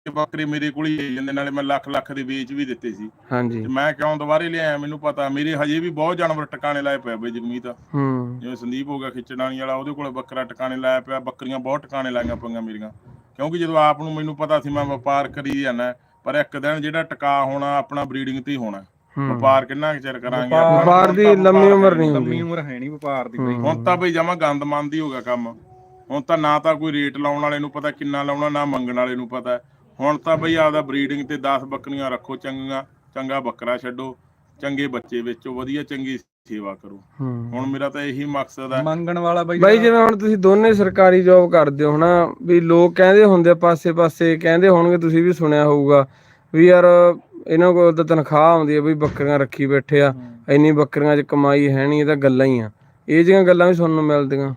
ਬੱਕਰੀ ਮੇਰੇ ਕੋਲ ਹੀ ਆਈ ਜਾਂਦੇ ਨਾਲੇ ਮੈਂ ਲੱਖ ਲੱਖ ਦੇ ਵੇਚ ਵੀ ਦਿੱਤੇ ਸੀ। ਹਾਂਜੀ। ਤੇ ਮੈਂ ਕਿਉਂ ਦੁਬਾਰੇ ਲਿਆਇਆ ਮੈਨੂੰ ਪਤਾ ਮੇਰੇ ਹਜੇ ਵੀ ਬਹੁਤ ਜਾਨਵਰ ਟਿਕਾਣੇ ਲਾਏ ਪਏ ਬਈ ਜਗਮੀਤ ਹੂੰ। ਜਿਵੇਂ ਸੰਦੀਪ ਹੋ ਗਿਆ ਖਿੱਚਣਾਣੀ ਵਾਲਾ ਉਹਦੇ ਕੋਲ ਬੱਕਰਾ ਟਿਕਾਣੇ ਲਾਇਆ ਪਿਆ ਬੱਕਰੀਆਂ ਬਹੁਤ ਟਿਕਾਣੇ ਲਾਈਆਂ ਪਈਆਂ ਮੇਰੀਆਂ। ਕਿਉਂਕਿ ਜਦੋਂ ਆਪ ਨੂੰ ਮੈਨੂੰ ਪਤਾ ਸੀ ਮੈਂ ਵਪਾਰ ਕਰੀ ਜਾਣਾ ਪਰ ਇੱਕ ਦਿਨ ਜਿਹੜਾ ਟਿਕਾ ਹੋਣਾ ਆਪਣਾ ਬਰੀਡਿੰਗ ਤੇ ਹੀ ਹੋਣਾ। ਵਪਾਰ ਕਿੰਨਾ ਕੁ ਚਿਰ ਕਰਾਂਗੇ? ਵਪਾਰ- ਆਪਾਂ ਨੂੰ ਵਪਾਰ ਦੀ ਹੁਣ ਤਾਂ ਲੰਮੀ ਵਪਾਰ ਉਮਰ ਨਹੀਂ ਲੰਮੀ ਉਮਰ ਹੈ ਨਹੀਂ ਵਪਾਰ ਦੀ ਬਾਈ ਹੂੰ। ਹੁਣ ਤਾਂ ਬਈ ਜਮਾ ਗੰਦਮੰਦ ਹੀ ਹੋ ਗਿਆ ਕੰਮ। ਹੁਣ ਤਾਂ ਨਾ ਤਾਂ ਕੋਈ ਰੇਟ ਲਾਉਣ ਵਾਲੇ ਨੂੰ ਪਤਾ ਕਿੰਨਾ ਲਾਉਣਾ ਨਾ ਮੰਗਣ ਵਾਲੇ ਨੂੰ ਪਤਾ। ਹੁਣ ਤਾਂ ਬਈ ਆਪਦਾ ਬਰੀਡਿੰਗ ਤੇ 10 ਬੱਕਰੀਆਂ ਰੱਖੋ ਚੰਗੀਆਂ ਚੰਗਾ ਬੱਕਰਾ ਛੱਡੋ ਚੰਗੇ ਬੱਚੇ ਵੇਚੋ ਵਧੀਆ ਚੰਗੀ ਸੇਵਾ ਕਰੋ। ਹੂੰ। ਹੁਣ ਮੇਰਾ ਤਾਂ ਇਹੀ ਮਕਸਦ ਹੈ। ਮੰਗਣ ਵਾਲਾ ਬਾਈ ਬਾਈ ਜਿਵੇਂ ਹੁਣ ਤੁਸੀਂ ਦੋਨੇ ਸਰਕਾਰੀ ਜੌਬ ਕਰਦੇ ਹੋ ਹਨਾ ਵੀ ਲੋਕ ਕਹਿੰਦੇ ਹੁੰਦੇ ਆ ਪਾਸੇ-ਪਾਸੇ ਕਹਿੰਦੇ ਹੋਣਗੇ ਤੁਸੀਂ ਵੀ ਸੁਣਿਆ ਹੋਊਗਾ ਵੀ ਯਾਰ ਇਹਨਾਂ ਕੋਲ ਤਾਂ ਤਨਖਾਹ ਆਉਂਦੀ ਹੈ ਵੀ ਬੱਕਰੀਆਂ ਰੱਖੀ ਬੈਠੇ ਆ। ਇੰਨੀ ਬੱਕਰੀਆਂ 'ਚ ਕਮਾਈ ਹੈ ਨਹੀਂ ਇਹ ਤਾਂ ਗੱਲਾਂ ਹੀ ਆ ਇਹ ਜਿਹੀਆਂ ਗੱਲਾਂ ਵੀ ਸੁਣਨ ਨੂੰ ਮਿਲਦੀਆਂ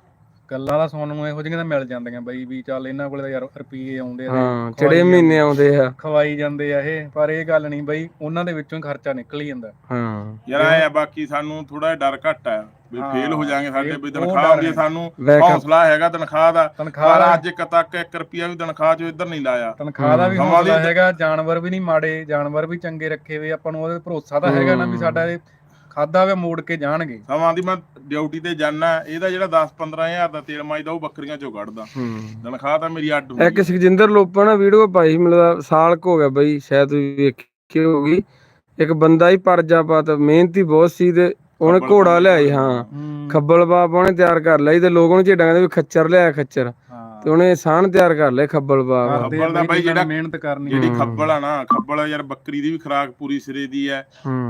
ਗੱਲਾਂ ਦਾ ਸੁਣਨ ਨੂੰ ਇਹੋ ਜਿਹੀਆਂ ਤਾਂ ਮਿਲ ਜਾਂਦੀਆਂ ਬਾਈ ਵੀ ਚੱਲ ਇਹਨਾਂ ਕੋਲੇ ਤਾਂ ਯਾਰ ਰੁਪਈਏ ਆਉਂਦੇ ਆ ਤੇ ਹਾਂ ਖਵਾਈ ਚੜੇ ਮਹੀਨੇ ਆਉਂਦੇ ਆ। ਖਵਾਈ ਜਾਂਦੇ ਆ ਇਹ ਪਰ ਇਹ ਗੱਲ ਨਹੀਂ ਬਾਈ ਉਹਨਾਂ ਦੇ ਵਿੱਚੋਂ ਹੀ ਖਰਚਾ ਨਿਕਲ ਹੀ ਜਾਂਦਾ। ਹਾਂ। ਯਾਰ ਆ ਬਾਕੀ ਸਾਨੂੰ ਥੋੜਾ ਡਰ ਘੱਟ ਹੈ ਵੀ ਹਾਂ, ਫੇਲ ਹੋ ਜਾਾਂਗੇ ਸਾਡੇ ਇਹ ਵੀ ਤਨਖਾਹ ਡਰ ਹੈ। ਸਾਨੂੰ Backup। ਹੌਸਲਾ ਹੈਗਾ ਤਨਖਾਹ ਦਾ ਤਨਖਾਹ ਪਰ ਦਾ ਅੱਜ ਇੱਕ ਤੱਕ 1 ਰੁਪਿਆ ਵੀ ਤਨਖਾਹ ਚੋਂ ਇੱਧਰ ਨਹੀਂ ਲਾਇਆ। ਤਨਖਾਹ ਦਾ ਵੀ ਹੌਸਲਾ ਹੈਗਾ ਜਾਨਵਰ ਵੀ ਨਹੀਂ ਮਾੜੇ ਜਾਨਵਰ ਵੀ ਚੰਗੇ ਰੱਖੇ ਵੇ ਆਪਾਂ ਨੂੰ ਉਹਦੇ ਭਰੋਸਾ ਤਾਂ ਹੈਗਾ ਨਾ ਵੀ ਸਾਡਾ ਇਹ ਖਾਦਾ ਵੇ ਮੋੜ ਕੇ ਜਾਣਗੇ। ਸਮਾਂ ਦੀ ਮੈਂ ਡਿਊਟੀ ਤੇ ਜਾਣਾ ਇਹਦਾ ਜਿਹੜਾ 10 15000 ਦਾ ਤੇਲ ਮਾਈਦਾ ਉਹ ਬੱਕਰੀਆਂ ਚੋਂ ਕੱਢਦਾ। ਹੂੰ। ਤਨਖਾਹ ਤਾਂ ਮੇਰੀ ਅੱਡ ਹੁੰਦੀ ਇੱਕ ਸੁਖਜਿੰਦਰ ਲੋਪਾ ਨਾ ਵੀਡੀਓ ਪਾਈ ਮਿਲਦਾ ਸਾਲ ਕੁ ਹੋ ਗਿਆ ਬਈ ਸ਼ਾਇਦ ਤੁਸੀਂ ਵੇਖੀ ਹੋਗੀ ਇੱਕ ਬੰਦਾ ਹੀ ਪਰਜਾਪਤ ਮਿਹਨਤੀ ਬਹੁਤ ਸੀ ਤੇ ਉਹਨੇ ਘੋੜਾ ਲਿਆਈ ਹਾਂ। ਖੱਬਲ ਬਾਪ ਉਹਨੇ ਤਿਆਰ ਕਰ ਸੀ ਤੇ ਲੋਕ ਉਹਨੂੰ ਝੇਡਾਂ ਕਹਿੰਦੇ ਵੀ ਖੱਚਰ ਲਿਆ ਖੱਚਰ। ਹਾਂ ਤੇ ਉਹਨੇ ਸਾਹਣ ਤਿਆਰ ਕਰ ਲਿਆ ਖੱਬਲ ਕਰਦੇ ਖੱਬਲ ਦਾ ਬਾਈ ਜਿਹੜਾ ਮਿਹਨਤ ਕਰਨੀ ਜਿਹੜੀ। ਖੱਬਲ ਆ ਨਾ ਖੱਬਲ ਯਾਰ ਬੱਕਰੀ ਦੀ ਵੀ ਖੁਰਾਕ ਪੂਰੀ ਸਿਰੇ ਦੀ ਹੈ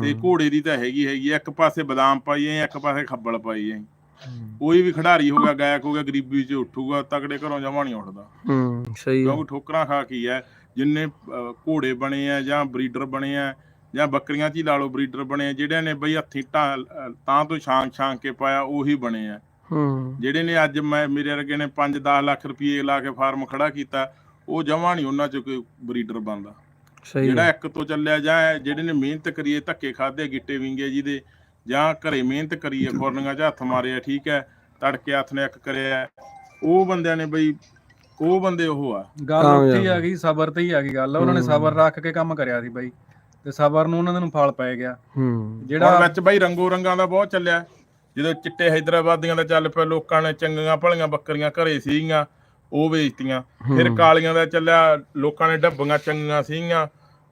ਤੇ ਘੋੜੇ ਦੀ ਤਾਂ ਹੈਗੀ ਹੈਗੀ। ਇੱਕ ਪਾਸੇ ਬਦਾਮ ਪਾਈਏ ਇੱਕ ਪਾਸੇ ਖੱਬਲ ਪਾਈਏ ਕੋਈ ਵੀ ਖਿਡਾਰੀ ਹੋ ਗਿਆ ਗਾਇਕ ਹੋ ਗਿਆ ਗਰੀਬੀ 'ਚ ਉੱਠੂਗਾ ਤਕੜੇ ਘਰੋਂ ਜਮਾ ਨਹੀਂ ਉੱਠਦਾ ਹੂੰ ਸਹੀ। ਕਿਉਂਕਿ ਠੋਕਰਾਂ ਖਾ ਕੀ ਹੈ ਜਿੰਨੇ ਘੋੜੇ ਬਣੇ ਆ ਜਾਂ ਬਰੀਡਰ ਬਣੇ ਆ ਜਾਂ ਬੱਕਰੀਆਂ 'ਚ ਹੀ ਲਾ ਲਓ ਬਰੀਡਰ ਬਣੇ ਆ ਜਿਹੜਿਆਂ ਨੇ ਬਈ ਹੱਥੀਂ ਤਾਂ ਤਾਂ ਤੋਂ ਛਾਂਗ ਛਾਂਗ ਕੇ ਪਾਇਆ ਉਹੀ ਬਣੇ ਆ ਹੂੰ। ਜਿਹੜੇ ਨੇ ਅੱਜ ਮੈਂ ਮੇਰੇ ਵਰਗੇ ਨੇ 5-10 ਲੱਖ ਰੁਪਏ ਲਾ ਕੇ ਫਾਰਮ ਖੜਾ ਕੀਤਾ ਉਹ ਜਮਾ ਨਹੀਂ ਉਹਨਾਂ 'ਚ ਕੋਈ ਬਰੀਡਰ ਬਣਦਾ। ਸਹੀ ਜਿਹੜਾ। ਇੱਕ ਤੋਂ ਚੱਲਿਆ ਜਾਂ ਜਿਹੜੇ ਨੇ ਮਿਹਨਤ ਕਰੀਏ ਧੱਕੇ ਖਾਦੇ ਗਿੱਟੇ ਵਿੰਗੇ ਜਿਹਦੇ ਜਾਂ ਘਰੇ ਮਿਹਨਤ ਕਰੀਏ ਖੁਰਨੀਆਂ 'ਚ ਹੱਥ ਮਾਰਿਆ ਠੀਕ ਹੈ ਤੜਕੇ ਹੱਥ ਨੇ ਇੱਕ ਕਰਿਆ ਉਹ ਬੰਦਿਆਂ ਨੇ ਬਈ ਉਹ ਬੰਦੇ ਉਹ ਆ। ਗੱਲ। ਉੱਥੇ ਆ ਗਈ ਸਬਰ ਤੇ ਹੀ ਆ ਗਈ ਗੱਲ। ਉਹਨਾਂ ਨੇ। ਸਬਰ ਰੱਖ ਕੇ ਕੰਮ ਕਰਿਆ ਸੀ ਬਾਈ ਤੇ ਸਬਰ ਨੂੰ ਉਹਨਾਂ ਨੂੰ ਫਲ ਪੈ ਗਿਆ। ਹੂੰ। ਜਿਹੜਾ ਵਿੱਚ ਬਈ ਰੰਗੋ ਰੰਗਾਂ ਦਾ ਬਹੁਤ ਚੱਲਿਆ। ਜਦੋਂ ਚਿੱਟੇ ਹੈਦਰਾਬਾਦੀਆਂ ਦਾ ਚੱਲ ਪਿਆ ਲੋਕਾਂ ਨੇ ਚੰਗੀਆਂ ਭਲੀਆਂ ਬੱਕਰੀਆਂ ਘਰੇ ਸੀਗੀਆਂ ਉਹ ਵੇਚਤੀਆਂ। ਫਿਰ। ਕਾਲੀਆਂ ਦਾ ਚੱਲਿਆ ਲੋਕਾਂ ਨੇ ਡੱਬੀਆਂ ਚੰਗੀਆਂ ਸੀਗੀਆਂ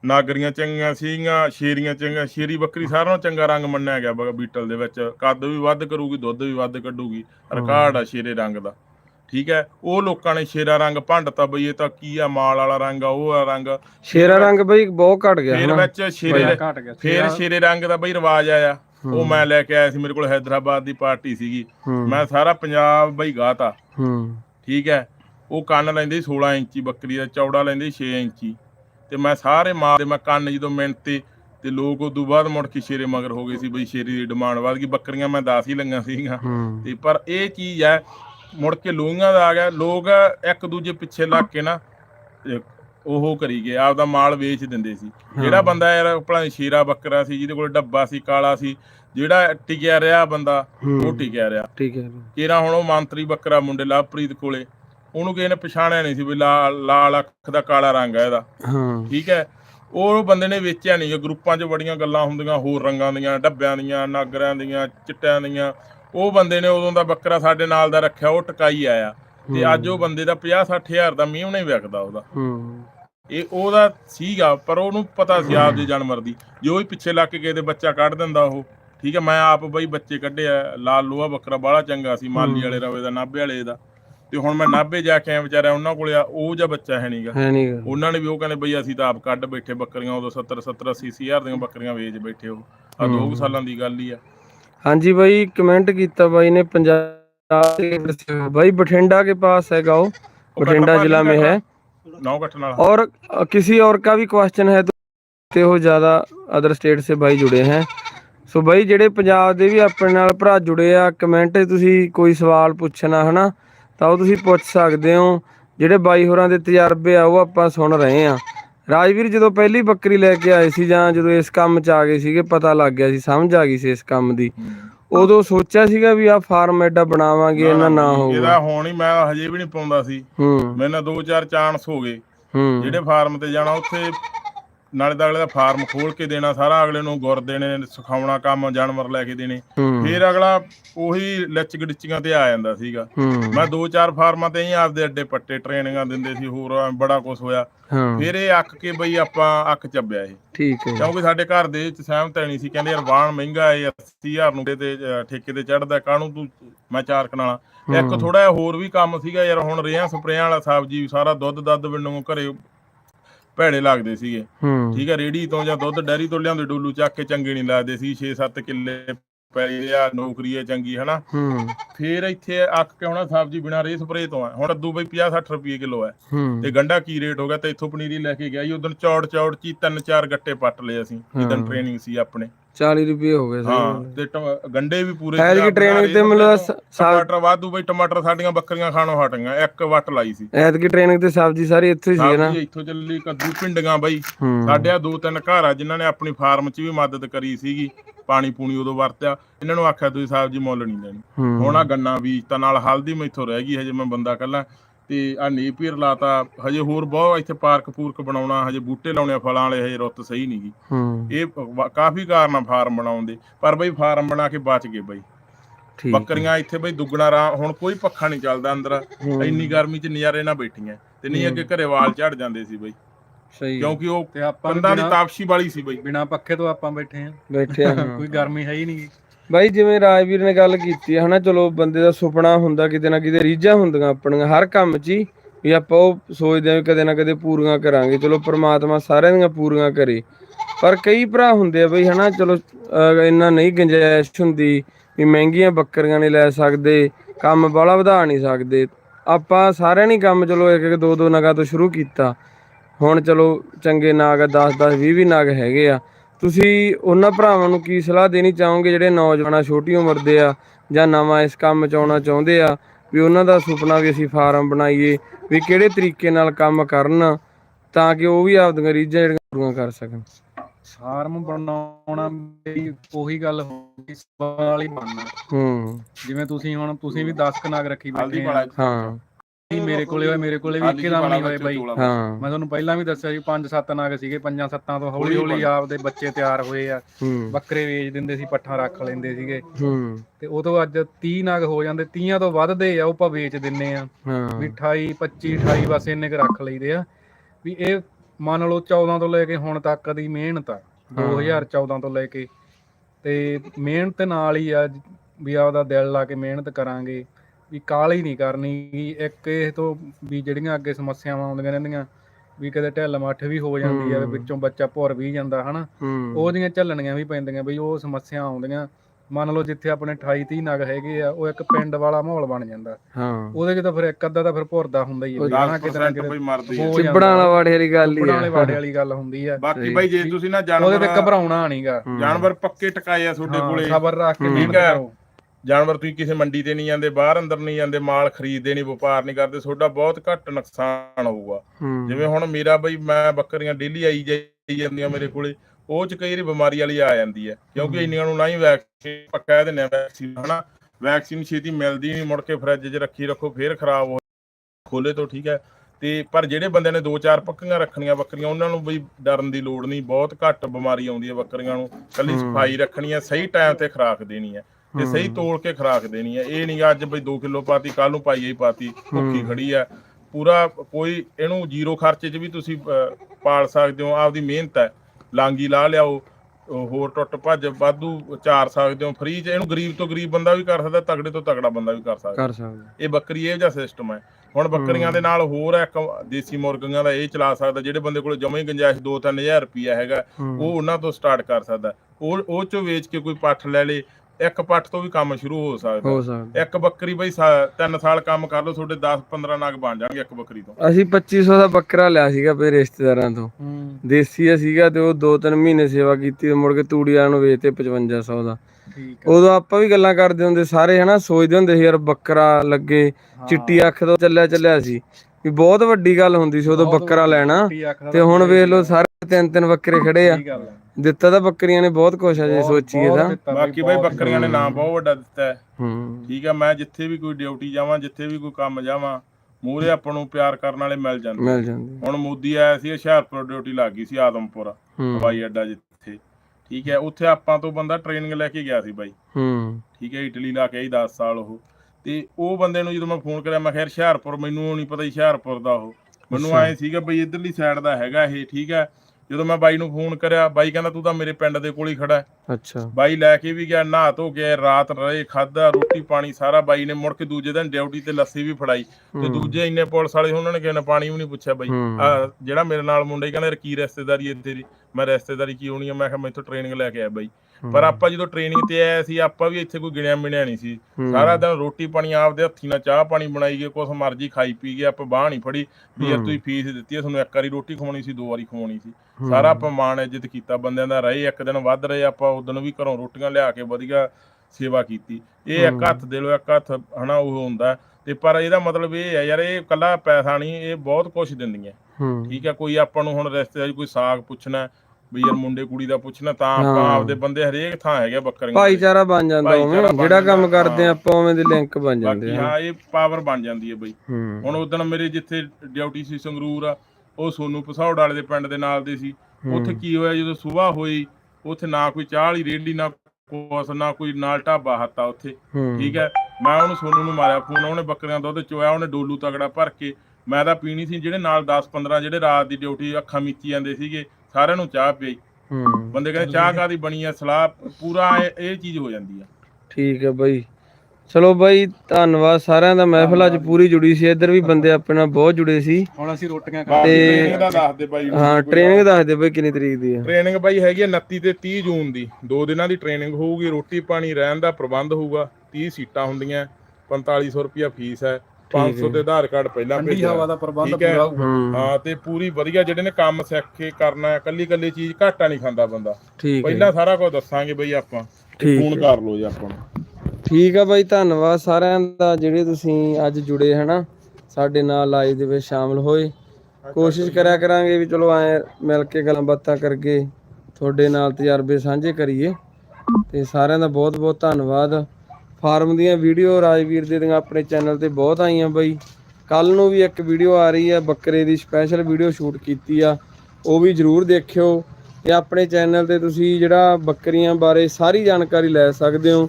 ਨਾਗਰੀਆਂ ਚੰਗੀਆਂ ਸੀਗੀਆਂ ਸ਼ੇਰੀਆਂ ਚੰਗੀਆਂ ਸ਼ੇਰੀ ਬੱਕਰੀ ਸਾਰਿਆਂ ਨਾਲੋਂ ਚੰਗਾ ਰੰਗ ਮੰਨਿਆ ਗਿਆ ਬੀਟਲ ਦੇ ਵਿੱਚ। ਕੱਦ ਵੀ ਵੱਧ ਕਰੂਗੀ ਦੁੱਧ ਵੀ ਵੱਧ ਕੱਢੂਗੀ ਰਿਕਾਰਡ ਆ ਸ਼ੇਰੇ ਰੰਗ ਦਾ। ਠੀਕ ਹੈ ਉਹ ਲੋਕਾਂ ਨੇ ਸ਼ੇਰਾ ਰੰਗ ਭੰਡਤਾ ਬਈ ਇਹ ਤਾਂ ਕੀ ਆ ਮਾਲ ਵਾਲਾ ਰੰਗ ਆ ਉਹ ਆ ਰੰਗ। ਸ਼ੇਰਾ ਰੰਗ ਬਈ ਬਹੁਤ ਘਟ ਗਿਆ ਫਿਰ ਵਿੱਚ ਸ਼ੇਰੇ ਘਟ ਗਿਆ ਫਿਰ ਸ਼ੇਰੇ ਰੰਗ ਦਾ ਬਈ ਰਿਵਾਜ ਆਇਆ। ਉਹ ਮੈਂ ਲੈ ਕੇ ਆਇਆ ਸੀ ਮੇਰੇ ਕੋਲ ਹੈਦਰਾਬਾਦ ਦੀ ਪਾਰਟੀ ਸੀਗੀ। ਮੈਂ ਸਾਰਾ ਪੰਜਾਬ ਬਈ ਗਾਤਾ। ਹੂੰ। ਠੀਕ ਹੈ। ਉਹ ਕੰਨ ਲੈਂਦੇ ਸੀ 16 ਇੰਚੀ ਬੱਕਰੀ ਦਾ ਚੌੜਾ ਲੈਂਦੇ ਸੀ 6 ਇੰਚੀ। ਤੇ ਮੈਂ ਸਾਰੇ ਮਾਰ ਦੇ ਮੈਂ ਕੰਨ ਜਦੋਂ ਮਿੰਤੇ ਤੇ ਲੋਕ ਉਦੋਂ ਬਾਅਦ ਮੁੜ ਕੇ ਸ਼ੇਰੇ ਮਗਰ ਹੋ ਗਏ ਸੀ ਬਈ ਸ਼ੇਰੇ ਦੀ ਡਿਮਾਂਡ ਵੱਧ ਗਈ ਬੱਕਰੀਆਂ ਮੈਂ 10 ਹੀ ਲੰਗਾ ਸੀਗੀਆਂ। ਹੂੰ। ਤੇ ਪਰ ਇਹ ਚੀਜ਼ ਹੈ ਮੁੜ ਕੇ ਲੋਹੀਆਂ ਦਾ ਆ ਗਿਆ। ਲੋਕ ਇੱਕ ਦੂਜੇ ਪਿੱਛੇ ਲੱਗ ਕੇ ਨਾ ਉਹ ਕਰੀ ਗਏ ਆਪਦਾ ਮਾਲ ਵੇਚ ਦਿੰਦੇ ਸੀ। ਜਿਹੜਾ ਬੰਦਾ ਯਾਰ ਆਪਣਾ ਸ਼ੇਰਾ ਬੱਕਰਾ ਸੀ ਜਿਹਦੇ ਕੋਲ ਡੱਬਾ ਸੀ ਕਾਲਾ ਸੀ ਜਿਹੜਾ ਟਿਕਿਆ ਰਿਹਾ ਬੰਦਾ ਉਹ ਟਿਕਿਆ ਰਿਹਾ। ਠੀਕ ਹੈ। ਕਿਹੜਾ ਹੁਣ ਉਹ ਮੰਤਰੀ ਬੱਕਰਾ ਮੁੰਡੇ ਲਵਪ੍ਰੀਤ ਕੋਲੇ ਉਹਨੂੰ ਕਿਸੇ ਨੇ ਪਛਾਣਿਆ ਨਹੀਂ ਸੀ ਵੀ ਲਾਲ ਲਾਲ ਅੱਖ ਦਾ ਕਾਲਾ ਰੰਗ ਹੈ ਇਹਦਾ। ਹਾਂ। ਠੀਕ ਹੈ। ਉਹ ਬੰਦੇ ਨੇ ਵੇਚਿਆ ਨਹੀਂ ਗਰੁੱਪਾਂ 'ਚ ਬੜੀਆਂ ਗੱਲਾਂ ਹੁੰਦੀਆਂ ਹੋਰ ਰੰਗਾਂ ਦੀਆਂ ਡੱਬਿਆਂ ਦੀਆਂ ਨਾਗਰਾਂ ਦੀਆਂ ਚਿੱਟਿਆਂ ਦੀਆਂ। ਉਹ ਬੰਦੇ ਨੇ ਉਦੋਂ ਦਾ ਬੱਕਰਾ ਸਾਡੇ ਨਾਲ ਦਾ ਰੱਖਿਆ ਉਹ ਟਕਾਈ ਆਇਆ। ਤੇ ਅੱਜ ਉਹ ਬੰਦੇ ਦਾ 50 60000 ਦਾ ਮੀਂਹ ਨਹੀਂ ਵਿਕਦਾ ਉਹਦਾ। ਹੂੰ। ਇਹ ਉਹਦਾ ਸੀਗਾ ਪਰ ਉਹਨੂੰ ਪਤਾ ਸੀ ਆਪ ਦੇ ਜਾਨਵਰ ਦੀ। ਜੋ ਹੀ ਪਿੱਛੇ ਲੱਗ ਕੇ ਕਿਸੇ ਦੇ ਬੱਚਾ ਕੱਢ ਦਿੰਦਾ ਉਹ ਠੀਕ ਹੈ ਮੈਂ ਆਪ ਬਈ ਬੱਚੇ ਕੱਢਿਆ ਲਾਲ ਲੋਹਾ ਬੱਕਰਾ ਬਾਲਾ ਚੰਗਾ ਸੀ ਮਾਲੀ ਵਾਲੇ ਰਵੇ ਦਾ ਨਾਭੇ ਵਾਲੇ ਦਾ। ਤੇ ਹੁਣ ਮੈਂ ਨਾਭੇ ਜਾ ਕੇ ਆ ਵਿਚਾਰਾ ਉਹਨਾਂ ਕੋਲੇ ਉਹ ਜਿਹਾ ਬੱਚਾ ਹੈ ਨਹੀਂਗਾ ਉਹਨਾਂ ਨੇ ਵੀ ਉਹ ਕਹਿੰਦੇ ਬਈ ਅਸੀਂ ਤਾਂ ਆਪ ਕੱਢ ਬੈਠੇ ਬੱਕਰੀਆਂ ਉਦੋਂ 70 70 80 ਹਜ਼ਾਰ ਦੀਆਂ ਬੱਕਰੀਆਂ ਵੇਚ ਬੈਠੇ ਉਹ। ਆ ਦੋ ਸਾਲਾਂ ਦੀ ਗੱਲ ਹੀ ਆ। ਹਾਂਜੀ ਬਾਈ ਕਮੈਂਟ ਕੀਤਾ ਬਾਈ ਨੇ ਪੰਜਾਬ ਬਾਈ ਬਠਿੰਡਾ ਕੇ ਪਾਸ ਹੈ ਗਾਓ ਬਠਿੰਡਾ ਜ਼ਿਲ੍ਹਾ ਮੇ ਹੈ। है ਨੌ ਕੱਟ ਨਾਲ और अ, किसी और का भी क्वेश्चन है तो हो ਜ਼ਿਆਦਾ ਅਦਰ ਸਟੇਟ ਸੇ ਬਾਈ ਜੁੜੇ ਹੈ ਸੋ ਬਾਈ ਜਿਹੜੇ ਪੰਜਾਬ ਦੇ ਵੀ ਆਪਣੇ ਨਾਲ ਭਰਾ ਜੁੜੇ ਆ ਕਮੈਂਟ ਤੁਸੀਂ ਕੋਈ ਸਵਾਲ ਪੁੱਛਣਾ ਹਨਾ ਤਾਂ ਉਹ ਤੁਸੀਂ ਪੁੱਛ ਸਕਦੇ ਹੋ ਜਿਹੜੇ ਬਾਈ ਹੋਰਾਂ ਦੇ ਤਜਰਬੇ ਆ ਉਹ ਆਪਾਂ ਸੁਣ ਰਹੇ ਆ ਰਾਜਵੀਰ ਜਦੋਂ ਪਹਿਲੀ ਬੱਕਰੀ ਲੈ ਕੇ ਆਏ ਸੀ ਜਾਂ ਜਦੋਂ ਇਸ ਕੰਮ 'ਚ ਆ ਗਏ ਸੀਗੇ ਪਤਾ ਲੱਗ ਗਿਆ ਸੀ ਸਮਝ ਆ ਗਈ ਸੀ ਇਸ ਕੰਮ ਦੀ ਉਦੋਂ ਸੋਚਿਆ ਸੀਗਾ ਵੀ ਆ ਫਾਰਮ ਐਡਾ ਬਣਾਵਾਂਗੇ ਇਹਨਾਂ ਨਾ ਹੋਊਗਾ। ਇਹਦਾ ਹੁਣ ਹੀ ਮੈਂ ਹਜੇ ਵੀ ਨਹੀਂ ਪਾਉਂਦਾ ਸੀ। ਹੂੰ। ਮੇਰੇ ਨਾਲ ਦੋ ਚਾਰ ਚਾਂਸ ਹੋ ਗਏ। ਹੂੰ। ਜਿਹੜੇ ਫਾਰਮ ਤੇ ਜਾਣਾ ਉੱਥੇ ਨਾਲੇ ਤਾਂ ਅਗਲੇ ਦਾ ਫਾਰਮ ਖੋਲ ਕੇ ਦੇਣਾ ਸਾਰਾ ਅਗਲੇ ਨੂੰ ਗੁਰ ਦੇਣੇ ਸਿਖਾਉਣਾ ਕੰਮ ਜਾਨਵਰ ਲੈ ਕੇ ਦੇਣੇ। ਫਿਰ ਅਗਲਾ ਉਹੀ ਲਿਚ ਗੜਿਚੀਆਂ ਤੇ ਆ ਜਾਂਦਾ ਸੀਗਾ। ਮੈਂ ਦੋ ਚਾਰ ਫਾਰਮਾਂ ਤੇ ਹੀ ਆਪਦੇ ਅੱਡੇ ਪੱਟੇ ਟ੍ਰੇਨਿੰਗਾਂ ਦਿੰਦੇ ਸੀ ਹੋਰ ਬੜਾ ਕੁਝ ਹੋਇਆ। ਫਿਰ ਇਹ ਅੱਕ ਕੇ ਬਈ ਆਪਾਂ ਅੱਕ ਚੱਬਿਆ ਇਹ। ਠੀਕ ਹੈ। ਕਿਉਂਕਿ ਸਾਡੇ ਘਰ ਦੇ ਵਿੱਚ ਸਹਿਮਤ ਨਹੀਂ ਸੀ ਕਹਿੰਦੇ ਯਾਰ ਵਾਹਣ ਮਹਿੰਗਾ ਹੈ 80000 ਨੂੰ ਤੇ ਠੇਕੇ ਤੇ ਚੜਦਾ ਕਾਹਨੂੰ ਤੂੰ ਮੈਂ ਚਾਰ ਕਨਾਲਾ। ਇੱਕ। ਥੋੜਾ ਹੋਰ ਵੀ ਕੰਮ ਸੀਗਾ ਯਾਰ ਹੁਣ ਰੇਹਾਂ ਸਪਰੇਆਂ ਵਾਲਾ ਸਬਜ਼ੀ ਸਾਰਾ ਦੁੱਧ ਦੱਧ ਵਿੰਨੋਂ ਘਰੇ ਭੈੜੇ ਲੱਗਦੇ ਸੀਗੇ। ਠੀਕ ਹੈ ਰੇੜੀ ਤੋਂ ਜਾਂ ਦੁੱਧ ਡੈਰੀ ਤੋਂ ਲਿਆਉਂਦੇ ਡੋਲੂ ਚੱਕ ਕੇ ਚੰਗੇ ਨਹੀਂ ਲੱਗਦੇ ਸੀ। 6-7 ਕਿੱਲੇ ਪਈ ਆ ਨੌਕਰੀ ਹੈ ਚੰਗੀ ਹਨਾ? ਫੇਰ ਇੱਥੇ ਅੱਕ ਕੇ ਹੁਣ ਸਬਜ਼ੀ ਬਿਨਾ ਰੇ ਸਪਰੇ ਤੋਂ ਆ ਹੁਣ ਕੱਦੂ ਬਈ 50-60 ਰੁਪਏ ਕਿਲੋ ਹੈ। ਤੇ ਗੰਡਾ ਕੀ ਰੇਟ ਹੋ ਗਿਆ? ਤੇ ਇੱਥੋਂ ਪਨੀਰੀ ਲੈ ਕੇ ਗਿਆ ਜੀ। ਉਦੋਂ ਚੌੜ ਚੌੜ ਚ ਤਿੰਨ ਚਾਰ ਗੱਟੇ ਪੱਟ ਲਏ ਅਸੀਂ। ਜਿੱਦਣ। ਟ੍ਰੇਨਿੰਗ ਸੀ ਆਪਣੇ। 40 ਰੁਪਏ ਹੋ ਗਏ ਹਾਂ ਤੇ ਟਮ- ਗੰਡੇ ਵੀ ਪੂਰੇ ਸੀ, training ਬਿਨਾਂ ਤੇ ਰੇਹ ਮਤਲਬ ਸਪਰੇਅ ਤੋਂ। ਸ- ਸਾ- ਟਮਾਟਰ ਵਾਧੂ ਬਈ ਟਮਾਟਰ ਸਾਡੀਆਂ ਬੱਕਰੀਆਂ ਖਾਣੋਂ ਹਟ ਗਈਆਂ ਇੱਕ ਵੱਟ ਲਾਈ ਸੀ। ਐਤਕੀ ਟ੍ਰੇਨਿੰਗ ਤੇ ਸਬਜ਼ੀ ਸਾਰੀ ਇੱਥੇ ਹੀ ਸੀ ਨਾ। ਸਬਜ਼ੀ ਇੱਥੋਂ ਚੱਲੀ ਕੱਦੂ ਭਿੰਡੀਆਂ ਬਈ। ਹੂੰ। ਸਾਡੇ ਆ ਦੋ ਤਿੰਨ ਘਰ ਆ ਜਿਨ੍ਹਾਂ ਨੇ ਆਪਣੀ ਫਾਰਮ 'ਚ ਵੀ ਮਦਦ ਕਰੀ ਸੀਗੀ ਪਾਣੀ ਪੂਣੀ ਉਦੋਂ ਵਰਤਿਆ। ਇਹਨਾਂ ਨੂੰ ਆਖਿਆ ਤੁਸੀਂ ਸਬਜ਼ੀ ਮੁੱਲ ਨਹੀਂ ਲੈਣੀ। ਹੂੰ। ਹੁਣ ਆ ਗੰਨਾ ਬੀਜਤਾ ਨਾਲ ਹਲਦੀ ਮੈਥੋਂ ਰਹਿ ਗਈ ਹਜੇ ਮੈਂ ਬੰਦਾ ਕੱਲਾ। ਤੇ ਆ ਨੀਪੀਰ ਲਾਤਾ। ਹਜੇ ਹੋਰ ਬਹੁਤ ਇੱਥੇ ਪਾਰਕ ਪੂਰਕ ਬਣਾਉਣਾ ਹਜੇ ਬੂਟੇ ਲਾਉਣੇ ਆ ਫਲਾਂ ਵਾਲੇ ਹਜੇ ਰੁੱਤ ਸਹੀ ਨਹੀਂਗੀ ਹੂੰ। ਇਹ ਕਾਫੀ ਕਾਰਨ ਆ ਫਾਰਮ ਬਣਾਉਣ ਦੇ ਪਰ ਬਈ ਫਾਰਮ ਬਣਾ ਕੇ ਬਚ ਗਏ ਬਈ। ਬੱਕਰੀਆਂ ਇੱਥੇ ਬਈ ਦੁੱਗਣਾ ਰਾ ਹੁਣ ਕੋਈ ਪੱਖਾ ਨਹੀਂ ਚੱਲਦਾ ਅੰਦਰ। ਇੰਨੀ ਗਰਮੀ 'ਚ ਨਜ਼ਾਰੇ ਨਾਲ ਬੈਠੀਆਂ ਤੇ ਨਹੀਂ ਅੱਗੇ ਘਰੇ ਵਾਲ ਝੜ ਜਾਂਦੇ ਸੀ ਬਈ। ਸਹੀ। ਕਿਉਂਕਿ ਉਹ ਤੇ ਆਪਾਂ ਦੀ ਤਾਪਸ਼ੀ ਵਾਲੀ ਸੀ ਬਈ। ਬਿਨਾਂ ਪੱਖੇ ਤੋਂ ਆਪਾਂ ਬੈਠੇ ਆ ਬੈਠੇ ਆ ਹਾਂ। ਕੋਈ ਗਰਮੀ ਹੈ ਹੀ ਨਹੀਂ ਬਾਈ, ਜਿਵੇਂ ਰਾਜਵੀਰ ਨੇ ਗੱਲ ਕੀਤੀ ਹੈ, ਹਨਾ, ਚਲੋ ਬੰਦੇ ਦਾ ਸੁਪਨਾ ਹੁੰਦਾ, ਕਿਤੇ ਨਾ ਕਿਤੇ ਰੀਝਾਂ ਹੁੰਦੀਆਂ ਆਪਣੀਆਂ, ਹਰ ਕੰਮ 'ਚ ਹੀ ਵੀ ਆਪਾਂ ਉਹ ਸੋਚਦੇ ਆ ਵੀ ਕਦੇ ਨਾ ਕਦੇ ਪੂਰੀਆਂ ਕਰਾਂਗੇ, ਚਲੋ ਪ੍ਰਮਾਤਮਾ ਸਾਰਿਆਂ ਦੀਆਂ ਪੂਰੀਆਂ ਕਰੇ। ਪਰ ਕਈ ਭਰਾ ਹੁੰਦੇ ਆ ਬਈ, ਹਨਾ, ਚਲੋ, ਅਹ, ਇੰਨਾ ਨਹੀਂ ਗੁੰਜਾਇਸ਼ ਹੁੰਦੀ ਵੀ ਮਹਿੰਗੀਆਂ ਬੱਕਰੀਆਂ ਨਹੀਂ ਲੈ ਸਕਦੇ, ਕੰਮ ਬਾਹਲਾ ਵਧਾ ਨਹੀਂ ਸਕਦੇ। ਆਪਾਂ ਸਾਰਿਆਂ ਨੇ ਕੰਮ, ਚਲੋ, ਇੱਕ ਇੱਕ ਦੋ ਦੋ ਨਗਾਂ ਤੋਂ ਸ਼ੁਰੂ ਕੀਤਾ। ਹੁਣ ਚਲੋ, ਚੰਗੇ ਨਾਗ 10 10 20 20 ਨਾਗ ਹੈਗੇ ਆ। ਤੁਸੀਂ ਉਹਨਾਂ ਭਰਾਵਾਂ ਨੂੰ ਕੀ ਸਲਾਹ ਦੇਣੀ ਚਾਹੋਗੇ ਜਿਹੜੇ ਨੌਜਵਾਨਾਂ ਛੋਟੀ ਉਮਰ ਦੇ ਆ ਜਾਂ ਨਵਾਂ ਇਸ ਕੰਮ ਚ ਆਉਣਾ ਚਾਹੁੰਦੇ ਆ ਵੀ ਉਹਨਾਂ ਦਾ ਸੁਪਨਾ ਵੀ ਅਸੀਂ ਫਾਰਮ ਬਣਾਈਏ ਵੀ ਕਿਹੜੇ ਤਰੀਕੇ ਨਾਲ ਕੰਮ ਕਰਨ ਤਾਂ ਕਿ ਉਹ ਵੀ ਆਪਦੀਆਂ ਰੀਝਾਂ ਜਿਹੜੀਆਂ ਪੂਰੀਆਂ ਕਰ ਸਕਣ? ਫਾਰਮ ਬਣਾਉਣਾ ਵੀ ਉਹੀ ਗੱਲ ਹੋ ਸਵਾਲ ਵਾਲੀ ਬਣਨਾ। ਹੂੰ। ਜਿਵੇਂ ਤੁਸੀਂ ਹੁਣ ਤੁਸੀਂ ਵੀ 10 ਕਨਾਗ ਰੱਖੀ ਬੈਠੇ ਵਾਲਾ ਹਾਂ ਨਹੀਂ ਮੇਰੇ ਕੋਲੇ ਹੋਏ ਮੇਰੇ ਕੋਲੇ ਵੀ ਇੱਕੇ ਦਮ ਨਹੀਂ ਹੋਏ ਬਾਈ। ਹਾਂ। ਮੈਂ ਤੁਹਾਨੂੰ ਪਹਿਲਾਂ ਵੀ ਦੱਸਿਆ ਸੀ ਪੰਜ ਸੱਤ ਨਾਗ ਸੀਗੇ ਪੰਜਾਂ ਸੱਤਾਂ ਤੋਂ ਹੌਲੀ ਹੌਲੀ ਆਪਦੇ ਬੱਚੇ ਤਿਆਰ ਹੋਏ ਆ। ਬੱਕਰੇ ਵੇਚ ਦਿੰਦੇ ਸੀ ਪੱਠਾ ਰੱਖ ਲੈਂਦੇ ਸੀਗੇ। ਹੂੰ। ਤੇ ਉਹ ਤੋਂ ਅੱਜ 30 ਨਾਗ ਹੋ ਜਾਂਦੇ 30 ਤੋਂ ਵੱਧਦੇ ਆ ਉਹ ਆਪਾਂ ਵੇਚ ਦਿੰਨੇ ਆ। ਹਾਂ। ਵੀ 28 25 28 ਬਸ ਇੰਨੇ ਕੁ ਰੱਖ ਲਈਦੇ ਆ। ਵੀ ਇਹ ਮੰਨ ਲਓ 14 ਤੋਂ ਲੈ ਕੇ ਹੁਣ ਤੱਕ ਦੀ ਮਿਹਨਤ ਆ 2014 ਤੋਂ ਲੈ ਕੇ। ਤੇ ਮਿਹਨਤ ਨਾਲ ਹੀ ਆ ਵੀ ਆਪਦਾ ਦਿਲ ਲਾ ਕੇ ਮਿਹਨਤ ਕਰਾਂਗੇ। ਵੀ ਕਾਹਲੀ ਨਹੀਂ ਕਰਨੀ ਗੀ। ਇੱਕ ਇਹ ਤੋਂ ਵੀ ਜਿਹੜੀਆਂ ਅੱਗੇ ਸਮੱਸਿਆਵਾਂ ਆਉਂਦੀਆਂ ਰਹਿੰਦੀਆਂ ਵੀ ਕਦੇ ਢਿੱਲ ਮੱਠ ਵੀ ਹੋ ਜਾਂਦੀ ਆ ਵੀ ਹੂੰ। ਵਿੱਚੋਂ ਬੱਚਾ ਭੁਰ ਵੀ ਜਾਂਦਾ ਹਨਾ ਹੂੰ ਉਹਦੀਆਂ ਝੱਲਣੀਆਂ ਵੀ ਪੈਂਦੀਆਂ ਬਈ ਉਹ ਸਮੱਸਿਆ ਆਉਂਦੀਆਂ ਮੰਨ ਲਓ ਜਿੱਥੇ ਆਪਣੇ 28 30 ਨਗ ਹੈਗੇ ਆ ਉਹ ਇੱਕ ਪਿੰਡ ਵਾਲਾ ਮਾਹੌਲ ਬਣ ਜਾਂਦਾ ਹਾਂ ਉਹਦੇ 'ਚ ਤਾਂ ਫਿਰ ਇੱਕ ਅੱਧਾ ਤਾਂ ਫਿਰ ਭੁਰਦਾ ਹੁੰਦਾ ਹੀ ਹੈ ਵੀ ਹਨਾ ਕਿਤੇ ਨਾ 10% ਕਿਤੇ ਬਈ ਮਰਦੀ ਹੈ ਹੋ ਜਾਂਦਾ। ਚਿੱਬੜਾਂ ਵਾਲਾ ਵਾੜੇ ਵਾਲੀ ਗੱਲ ਹੀ ਆ ਵਾੜੇ ਵਾਲੀ ਗੱਲ ਹੁੰਦੀ ਆ ਬਾਕੀ। ਬਈ ਜੇ ਤੁਸੀਂ ਨਾ ਉਹਦੇ ਜਾਨਵਰ ਤੇ ਘਬਰਾਉਣਾ ਨਹੀਂਗਾ ਹੂੰ। ਜਾਨਵਰ ਪੱਕੇ ਟਿਕਾਏ ਆ ਤੁਹਾਡੇ ਕੋਲੇ ਖਬਰ ਰੱਖ ਕੇ ਹੂੰ। ਮਿਹਨਤ ਠੀਕ ਹੈ। ਜਾਨਵਰ ਤੁਸੀਂ ਕਿਸੇ ਮੰਡੀ ਤੇ ਨਹੀਂ ਜਾਂਦੇ ਬਾਹਰ ਅੰਦਰ ਨਹੀਂ ਜਾਂਦੇ ਮਾਲ ਖਰੀਦਦੇ ਨਹੀਂ ਵਪਾਰ ਨਹੀਂ ਕਰਦੇ ਤੁਹਾਡਾ ਬਹੁਤ ਘੱਟ ਨੁਕਸਾਨ ਹੋਊਗਾ। ਜਿਵੇਂ ਹੁਣ ਮੇਰਾ ਬਈ ਮੈਂ ਬੱਕਰੀਆਂ ਡੇਲੀ ਆਈ ਜਾਈ ਜਾਂਦੀਆਂ ਮੇਰੇ ਕੋਲੇ ਉਹ ਚ ਕਈ ਵਾਰੀ ਬਿਮਾਰੀ ਵਾਲੀ ਆ ਜਾਂਦੀ ਹੈ ਕਿਉਂਕਿ ਇੰਨੀਆਂ ਨੂੰ ਨਾ ਹੀ ਵੈਕਸੀਨ ਪੱਕਾ ਦਿੰਦੇ ਆ ਵੈਕਸੀਨ ਹਨਾ? ਵੈਕਸੀਨ ਛੇਤੀ ਮਿਲਦੀ ਨਹੀਂ ਮੁੜ ਕੇ ਫਰਿੱਜ 'ਚ ਰੱਖੀ ਰੱਖੋ ਫੇਰ ਖਰਾਬ ਹੋ ਖੋਲੇ ਤੋਂ ਠੀਕ ਹੈ? ਤੇ ਪਰ ਜਿਹੜੇ ਬੰਦੇ ਨੇ ਦੋ ਚਾਰ ਪੱਕੀਆਂ ਰੱਖਣੀਆਂ ਬੱਕਰੀਆਂ ਉਹਨਾਂ ਨੂੰ ਬਈ ਡਰਨ ਦੀ ਲੋੜ ਨਹੀਂ ਬਹੁਤ ਘੱਟ ਬਿਮਾਰੀ ਆਉਂਦੀ ਹੈ ਬੱਕਰੀਆਂ ਨੂੰ ਕੱਲੀ। ਸਫ਼ਾਈ ਰੱਖਣੀ ਹੈ ਸਹੀ ਟਾਈਮ ਤੇ ਖੁਰਾਕ ਦੇਣੀ ਹੈ। ਤੇ ਸਹੀ। ਤੋਲ ਕੇ ਖੁਰਾਕ ਦੇਣੀ ਹੈ। ਇਹ ਨਹੀਂ ਅੱਜ ਬਈ 2 ਕਿਲੋ ਪਾਤੀ ਕੱਲ ਨੂੰ ਪਾਈਏ ਹੀ ਪਾਤੀ ਭੁੱਖੀ। ਖੜੀ ਹੈ ਪੂਰਾ ਕੋਈ ਇਹਨੂੰ ਜ਼ੀਰੋ ਖਰਚੇ 'ਚ ਵੀ ਤੁਸੀਂ ਪਾਲ ਸਕਦੇ ਹੋ। ਆਪਦੀ ਮਿਹਨਤ ਹੈ। ਲਾਂਗੀ ਲਾ ਲਿਆਓ ਹੋਰ ਟੁੱਟ ਭੱਜ ਵਾਧੂ ਚਾਰ ਸਕਦੇ ਹੋ। ਫ੍ਰੀ 'ਚ ਇਹਨੂੰ ਗਰੀਬ ਤੋਂ ਗਰੀਬ ਬੰਦਾ ਵੀ ਕਰ ਸਕਦਾ ਤਗੜੇ ਤੋਂ ਤਗੜਾ ਬੰਦਾ ਵੀ ਕਰ ਸਕਦਾ। ਕਰ ਸਕਦੇ। ਇਹ ਬੱਕਰੀ ਇਹ ਜਿਹਾ ਸਿਸਟਮ ਹੈ। ਹੁਣ ਬੱਕਰੀਆਂ ਦੇ ਨਾਲ ਹੋਰ ਇੱਕ ਦੇਸੀ ਮੁਰਗੀਆਂ ਦਾ ਇਹ ਚਲਾ ਸਕਦਾ ਜਿਹੜੇ ਬੰਦੇ ਕੋਲ ਜਮਾ ਹੀ ਗੁੰਜਾਇਸ਼ 2-3000 ਰੁਪਿਆ ਹੈਗਾ। ਉਹ ਉਹਨਾਂ ਤੋਂ ਸਟਾਰਟ ਕਰ ਸਕਦਾ। ਉਹ ਉਹ ਚੋਂ ਵੇਚ ਕੇ ਕੋਈ ਪੱਠ ਲੈ ਲੇ ਇੱਕ ਪੱਠ ਤੋਂ ਵੀ ਕੰਮ ਸ਼ੁਰੂ ਹੋ ਸਕਦਾ। ਹੋ ਸਕਦਾ। ਇੱਕ ਬੱਕਰੀ ਬਈ 3 ਸਾਲ ਕੰਮ ਕਰ ਲਓ ਤੁਹਾਡੇ 10-15 ਨਗ ਬਣ ਜਾਣਗੇ ਇੱਕ ਬੱਕਰੀ ਤੋਂ। ਅਸੀਂ 2500 ਦਾ ਬੱਕਰਾ ਲਿਆ ਸੀਗਾ ਪੇ ਰਿਸ਼ਤੇਦਾਰਾਂ ਤੋਂ। ਹੂੰ। ਦੇਸੀ ਆ ਸੀਗਾ ਤੇ ਉਹ 2-3 ਮਹੀਨੇ ਸੇਵਾ ਕੀਤੀ ਤੇ ਮੁੜ ਕੇ ਤੂੜੀਆਂ ਨੂੰ ਵੇਚਤੇ 5500 ਦਾ। ਉਦੋਂ ਆਪਾਂ ਵੀ ਗੱਲਾਂ ਕਰਦੇ ਹੁੰਦੇ ਸਾਰੇ ਹਨਾ ਸੋਚਦੇ ਹੁੰਦੇ ਸੀ ਯਾਰ ਬੱਕਰਾ ਲੱਗੇ। ਚਿੱਟੀ ਅੱਖ ਤੋਂ ਚੱਲਿਆ ਚੱਲਿਆ ਸੀ। ਵੀ ਬਹੁਤ ਵੱਡੀ ਗੱਲ ਹੁੰਦੀ ਸੀ ਉਦੋਂ ਬੱਕਰਾ ਲੈਣਾ। ਤੇ ਹੁਣ ਵੇਖ ਲਓ ਸਾਰੇ ਤਿੰਨ ਤਿੰਨ ਬੱਕਰੇ ਖੜੇ ਆ। ਦਿੱਤਾ ਤਾਂ ਬੱਕਰੀਆਂ ਨੇ ਬਹੁਤ ਕੁਛ ਆ ਜੇ ਸੋਚੀਏ ਤਾਂ। ਬਾਕੀ ਬਈ ਬੱਕਰੀਆਂ ਨੇ ਨਾਮ ਬਹੁਤ ਵੱਡਾ ਦਿੱਤਾ ਹੈ। ਹੂੰ। ਠੀਕ ਹੈ ਮੈਂ ਜਿੱਥੇ ਵੀ ਕੋਈ ਡਿਊਟੀ ਜਾਵਾਂ ਜਿੱਥੇ ਵੀ ਕੋਈ ਕੰਮ ਜਾਵਾਂ ਮੂਹਰੇ ਆਪਾਂ ਨੂੰ ਪਿਆਰ ਕਰਨ ਵਾਲੇ ਮਿਲ ਜਾਂਦੇ ਮਿਲ ਜਾਂਦੀ ਹੁਣ ਮੋਦੀ ਆਇਆ ਸੀ ਹੁਸ਼ਿਆਰਪੁਰ ਡਿਊਟੀ ਲੱਗ ਗਈ ਸੀ ਆਦਮਪੁਰ ਹੂੰ। ਹਵਾਈ ਅੱਡਾ ਜਿੱਥੇ। ਠੀਕ ਹੈ ਉੱਥੇ ਆਪਾਂ ਤੋਂ ਬੰਦਾ ਟ੍ਰੇਨਿੰਗ ਲੈ ਕੇ ਗਿਆ ਸੀ ਬਾਈ। ਹੂੰ। ਠੀਕ ਹੈ ਇਟਲੀ ਲਾ ਕੇ ਆਈ 10 ਸਾਲ ਉਹ। ਤੇ ਉਹ ਬੰਦੇ ਨੂੰ ਜਦੋਂ ਮੈਂ ਫੋਨ ਕਰਿਆ ਮੈਂ ਕਿਹਾ ਹੁਸ਼ਿਆਰਪੁਰ ਮੈਨੂੰ ਨਹੀਂ ਪਤਾ ਹੁਸ਼ਿਆਰਪੁਰ ਦਾ ਉਹ। ਮੈਨੂੰ ਆਏ ਸੀਗਾ ਬਈ ਇਧਰਲੀ ਸਾਈਡ ਦਾ ਹੈਗਾ ਇਹ ਠੀਕ ਹੈ। ਜਦੋਂ ਮੈਂ ਬਾਈ ਨੂੰ ਫੋਨ ਕਰਿਆ ਬਾਈ ਕਹਿੰਦਾ ਤੂੰ ਤਾਂ ਮੇਰੇ ਪਿੰਡ ਦੇ ਕੋਲ ਹੀ ਖੜਾ ਹੈ। ਅੱਛਾ। ਬਾਈ ਲੈ ਕੇ ਵੀ ਗਿਆ ਨਹਾ ਧੋ ਕੇ ਰਾਤ ਰਹੇ ਖਾਦਾ ਰੋਟੀ ਪਾਣੀ ਸਾਰਾ ਬਾਈ ਨੇ ਮੁੜ ਕੇ ਦੂਜੇ ਦਿਨ ਡਿਊਟੀ ਤੇ ਲੱਸੀ ਵੀ ਫੜਾਈ। ਤੇ ਦੂਜੇ ਇੰਨੇ ਪੁਲਿਸ ਵਾਲੇ ਉਹਨਾਂ ਨੇ ਕਿਸੇ ਨੇ ਪਾਣੀ ਵੀ ਨਹੀਂ ਪੁੱਛਿਆ ਬਾਈ। ਆਹ ਜਿਹੜਾ ਮੇਰੇ ਨਾਲ ਮੁੰਡਾ ਹੀ ਕਹਿੰਦਾ ਯਾਰ ਕੀ ਰਿਸ਼ਤੇਦਾਰੀ ਹੈ ਤੇਰੀ? ਮੈਂ ਰਿਸ਼ਤੇਦਾਰੀ ਕੀ ਹੋਣੀ ਆ? ਮੈਂ ਕਿਹਾ ਮੈਂ ਇੱਥੋਂ ਟ੍ਰੇਨਿੰਗ ਲੈ ਕੇ ਆਇਆ ਬਾਈ। ਪਰ ਆਪਾਂ ਜਦੋਂ ਟ੍ਰੇਨਿੰਗ ਤੇ ਆਏ ਸੀ ਆਪਾਂ ਵੀ ਇੱਥੇ ਕੋਈ ਗਿਣਿਆ ਮਿਣਿਆ ਨਹੀਂ ਸੀ। ਸਾਰਾ ਦਿਨ ਰੋਟੀ ਪਾਣੀ ਆਪਦੇ ਹੱਥੀਂ ਨਾਲ ਚਾਹ ਪਾਣੀ ਬਣਾਈ ਗਏ ਕੁਛ ਮਰਜ਼ੀ ਖਾਈ ਪੀ ਗਏ ਆਪਾਂ ਬਾਹ ਨਹੀਂ ਫੜੀ ਵੀ ਯਾਰ ਤੁਸੀਂ ਫੀਸ ਦਿੱਤੀ ਹੈ ਤੁਹਾਨੂੰ ਇੱਕ ਵਾਰੀ ਰੋਟੀ ਖਵਾਉਣੀ ਸੀ ਦੋ ਵਾਰੀ ਖਵਾਉਣੀ ਸੀ। ਸਾਰਾ ਆਪਾਂ ਮਾਣ ਇੱਜ਼ਤ ਕੀਤਾ ਬੰਦਿਆਂ ਦਾ ਰਹੇ ਇੱਕ ਦਿਨ ਵੱਧ ਰਹੇ ਆਪਾਂ ਉਦੋਂ ਵੀ ਘਰੋਂ ਰੋਟੀਆਂ ਲਿਆ ਕੇ ਵਧੀਆ ਸੇਵਾ ਕੀਤੀ। ਇਹ ਇੱਕ ਹੱਥ ਦੇ ਲੋ ਇੱਕ ਹੱਥ ਹਨਾ ਉਹ ਹੁੰਦਾ। ਤੇ ਪਰ ਇਹਦਾ ਮਤਲਬ ਇਹ ਹੈ ਯਾਰ ਇਹ ਕੱਲਾ ਪੈਸਾ ਨਹੀਂ ਇਹ ਬਹੁਤ ਕੁਝ ਦਿੰਦੀਆਂ। ਠੀਕ ਹੈ ਕੋਈ ਆਪਾਂ ਨੂੰ ਹੁਣ ਰਿਸ਼ਤੇਦਾਰੀ ਕੋਈ ਸਾਗ ਪੁੱਛਣਾ ਵੀ ਯਾਰ ਮੁੰਡੇ ਕੁੜੀ ਦਾ ਪੁੱਛਣਾ ਤਾਂ ਆਪਾਂ ਹਾਂ। ਆਪਦੇ ਬੰਦੇ ਹਰੇਕ ਥਾਂ ਹੈਗੇ ਬੱਕਰੀਆਂ ਦੇ। ਭਾਈਚਾਰਾ ਬਣ ਜਾਂਦਾ ਭਾਈਚਾਰਾ ਉਵੇਂ ਬਣ ਜਿਹੜਾ ਕੰਮ ਜਾਂਦਾ, ਕਰਦੇ ਆ ਆਪਾਂ ਉਵੇਂ ਦੇ ਲਿੰਕ ਬਣ ਜਾਂਦੇ ਬਾਕੀ ਆ। ਹਾਂ ਇਹ ਪਾਵਰ ਬਣ ਜਾਂਦੀ ਹੈ ਬਈ। ਹੂੰ। ਹੁਣ ਉਦੋਂ ਮੇਰੇ ਜਿੱਥੇ ਡਿਊਟੀ ਸੀ ਸੰਗਰੂਰ ਆ ਉਹ ਸੋਨੂ ਪਸੌੜ ਵਾਲੇ ਦੇ ਪਿੰਡ ਦੇ ਨਾਲ ਦੇ ਸੀ। ਉੱਥੇ ਕੀ ਹੋਇਆ ਜਦੋਂ ਸਵੇਰ ਹੋਈ ਉੱਥੇ ਨਾ ਕੋਈ ਚਾਹ ਵਾਲੀ ਰੇਹੜੀ ਨਾ ਕੋਸ ਨਾ ਕੋਈ ਨਾਲ ਢਾਬਾ ਹੱਤਾ ਉੱਥੇ। ਹੂੰ। ਠੀਕ ਹੈ ਮੈਂ ਉਹਨੂੰ ਸੋਨੂ ਨੂੰ ਮਾਰਿਆ ਫੋਨ ਉਹਨੇ ਬੱਕਰੀਆਂ ਦਾ ਦੁੱਧ ਚੋਇਆ ਉਹਨੇ ਡੋਲੂ ਤਗੜਾ ਭਰ ਕੇ ਮੈਂ ਤਾਂ ਪੀਣੀ ਸੀ ਜਿਹੜੇ ਨਾਲ 10 15 ਜਿਹੜੇ ਰਾਤ ਦੀ ਡਿਊਟੀ ਅੱਖਾਂ ਮੀਚੀ ਜਾਂਦੇ ਸੀਗੇ ਸਾਰਿਆਂ ਨੂੰ ਚਾਹ ਪਈ ਹੂੰ। ਬੰਦੇ ਕਹਿੰਦੇ ਚਾਹ ਕਾਦੀ ਬਣੀ ਆ ਸਲਾਹ ਪੂਰਾ ਇਹ- ਚੀਜ਼ ਹੋ ਜਾਂਦੀ ਆ। ਠੀਕ ਹੈ ਬਾਈ। ਚਲੋ ਬਾਈ ਧੰਨਵਾਦ ਸਾਰਿਆਂ ਦਾ। ਮਹਿਫਲ ਅੱਜ ਪੂਰੀ ਜੁੜੀ ਸੀ। ਇੱਧਰ ਵੀ ਬੰਦੇ ਆਪਣੇ ਨਾਲ ਬਹੁਤ ਜੁੜੇ ਸੀ। ਹੁਣ ਅਸੀਂ ਰੋਟੀਆਂ ਖਾ ਬਾਕੀ ਟ੍ਰੇਨਿੰਗ ਦਾ ਦੱਸ ਦੇ ਬਾਈ। ਹਾਂ ਟ੍ਰੇਨਿੰਗ ਦੱਸ ਦੇ ਬਾਈ ਕਿੰਨੀ ਤਰੀਕ ਦੀ ਆ। ਟ੍ਰੇਨਿੰਗ ਬਾਈ ਹੈਗੀ ਆ 29 ਤੇ 30 ਜੂਨ ਦੀ। ਦੋ ਦਿਨਾਂ ਦੀ ਟ੍ਰੇਨਿੰਗ ਹੋਊਗੀ ਰੋਟੀ ਪਾਣੀ ਰਹਿਣ ਦਾ ਪ੍ਰਬੰਧ ਹੋਊਗਾ 30 ਸੀਟਾਂ ਹੁੰਦੀਆਂ 4500 ਰੁਪਿਆ ਫੀਸ ਹੈ। 500 ਦੇ ਆਧਾਰ ਕਾਰਡ ਪਹਿਲਾਂ ਠੰਡੀ ਹਵਾ ਦਾ ਪ੍ਰਬੰਧ। ਪੂਰਾ ਹੋਊਗਾ। ਹੂੰ। ਤੇ ਪੂਰੀ ਵਧੀਆ ਜਿਹੜੇ ਨੇ ਕੰਮ ਸਿੱਖ ਕੇ ਕਰਨਾ ਕੱਲੀ ਕੱਲੀ ਚੀਜ਼ ਘਾਟਾ ਨਹੀਂ ਖਾਂਦਾ ਬੰਦਾ। ਪਹਿਲਾਂ ਸਾਰਾ ਕੁਝ ਦੱਸਾਂਗੇ ਬਈ ਆਪਾਂ। ਫੋਨ ਕਰ ਲਓ ਜੀ ਆਪਾਂ ਠੀਕ ਆ ਬਾਈ ਧੰਨਵਾਦ ਸਾਰਿਆਂ ਦਾ ਜਿਹੜੇ ਤੁਸੀਂ ਅੱਜ ਜੁੜੇ ਹਨਾ। ਸਾਡੇ ਨਾਲ ਲਾਈਵ ਦੇ ਵਿੱਚ ਸ਼ਾਮਲ ਹੋਏ। ਕੋਸ਼ਿਸ਼ ਕਰਿਆ ਕਰਾਂਗੇ ਵੀ ਚਲੋ ਐ ਮਿਲ ਕੇ ਗੱਲਾਂ ਬਾਤਾਂ ਕਰਕੇ ਤੁਹਾਡੇ ਨਾਲ ਤਜਰਬੇ ਸਾਂਝੇ ਕਰੀਏ। ਤੇ ਸਾਰਿਆਂ ਦਾ ਬਹੁਤ ਬਹੁਤ ਧੰਨਵਾਦ। ਫਾਰਮ ਦੀਆਂ ਵੀਡੀਓ ਰਾਜਵੀਰ ਦੇ ਦੀਆਂ ਆਪਣੇ ਚੈਨਲ ਤੇ ਬਹੁਤ ਆਈਆਂ ਬਾਈ। ਕੱਲ ਨੂੰ ਵੀ ਇੱਕ ਵੀਡੀਓ ਆ ਰਹੀ ਆ, ਬੱਕਰੇ ਦੀ ਸਪੈਸ਼ਲ ਵੀਡੀਓ ਸ਼ੂਟ ਕੀਤੀ ਆ। ਉਹ ਵੀ ਜਰੂਰ ਦੇਖਿਓ ਤੇ ਆਪਣੇ ਚੈਨਲ ਤੇ ਤੁਸੀਂ ਜਿਹੜਾ ਬੱਕਰੀਆਂ ਬਾਰੇ ਸਾਰੀ ਜਾਣਕਾਰੀ ਲੈ ਸਕਦੇ ਹੋ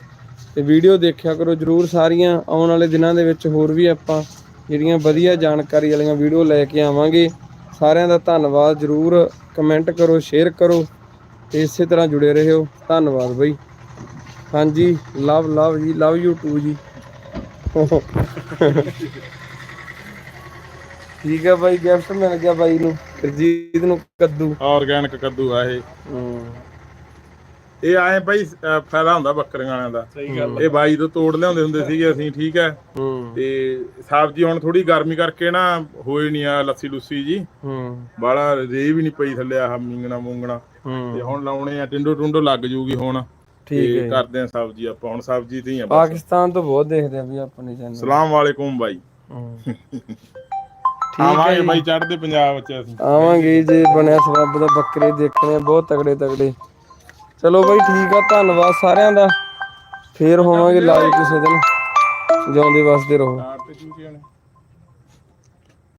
ਤੇ ਵੀਡੀਓ ਦੇਖਿਆ ਕਰੋ ਜਰੂਰ ਸਾਰੀਆਂ। ਆਉਣ ਵਾਲੇ ਦਿਨਾਂ ਦੇ ਵਿੱਚ ਹੋਰ ਵੀ ਆਪਾਂ ਜਿਹੜੀਆਂ ਵਧੀਆ ਜਾਣਕਾਰੀ ਵਾਲੀਆਂ ਵੀਡੀਓ ਲੈ ਕੇ ਆਵਾਂਗੇ। ਸਾਰਿਆਂ ਦਾ ਧੰਨਵਾਦ ਜਰੂਰ। ਕਮੈਂਟ ਕਰੋ ਸ਼ੇਅਰ ਕਰੋ ਤੇ ਇਸੇ ਤਰ੍ਹਾਂ ਜੁੜੇ ਰਹੋ। ਧੰਨਵਾਦ ਬਈ। ਹਾਂਜੀ ਲਵ ਲਵ ਜੀ ਲਵ ਯੂ ਟੂ ਜੀ। ਠੀਕ ਹੈ ਬਾਈ ਗਿਫਟ ਮਿਲ ਗਿਆ ਬਾਈ ਨੂੰ ਕਰਜੀਤ ਨੂੰ ਕੱਦੂ। ਆਰਗੈਨਿਕ ਕੱਦੂ ਆ ਇਹ। ਇਹ ਆਏ ਬਈ ਫਾਇਦਾ ਹੁੰਦਾ ਬੱਕਰੀਆਂ ਵਾਲਿਆਂ ਦਾ। ਸਹੀ ਗੱਲ ਇਹ ਬਾਈ ਤੋਂ ਤੋੜ ਲਿਆਉਂਦੇ ਹੁੰਦੇ ਸੀਗੇ ਅਸੀਂ ਠੀਕ ਹੈ। ਤੇ ਸਬਜ਼ੀ ਹੁਣ ਥੋੜੀ ਗਰਮੀ ਕਰਕੇ ਨਾ ਹੋਈ ਨਹੀਂ ਆ ਲੱਸੀ ਲੁੱਸੀ ਜੀ। ਹੂੰ। ਬਾਲਾ ਰੇ ਵੀ ਨਹੀਂ ਪਈ ਥੱਲੇ ਆਹ ਮੀਂਗਣਾ ਮੂੰਗਣਾ। ਤੇ ਹੁਣ ਲਾਉਣੇ ਆ ਟਿੰਡੋ ਟੁੰਡੋ ਲੱਗ ਜੂਗੀ ਹੁਣ। ਠੀਕ ਹੈ ਕਰਦੇ ਆ ਸਬਜ਼ੀ ਆਪਾਂ। ਹੁਣ ਸਬਜ਼ੀ ਤੇ ਹੀ ਆ ਬਸ। ਪਾਕਿਸਤਾਨ ਤੋਂ ਬਹੁਤ ਦੇਖਦੇ ਆ ਵੀ ਆਪਣੇ ਚੈਨਲ ਸਲਾਮ ਵਾਲੇਕੁਮ ਬਾਈ। ਆਵਾਂਗੇ ਬਾਈ ਚੜ੍ਹਦੇ ਪੰਜਾਬ ਵਿੱਚ ਅਸੀਂ। ਆਵਾਂਗੇ ਜੇ ਬਣਿਆ ਸਬੱਬ ਦਾ ਬੱਕਰੇ ਦੇਖਣੇ ਬਹੁਤ ਤਗੜੇ ਤਗੜੇ ਚਲੋ ਬਾਈ ਠੀਕ ਆ ਧੰਨਵਾਦ ਸਾਰਿਆਂ ਦਾ। ਫੇਰ ਹੋਵਾਂਗੇ ਲਾਈਵ ਕਿਸੇ ਦਿਨ। ਜਿਉਂਦੇ ਵਸਦੇ ਰਹੋ।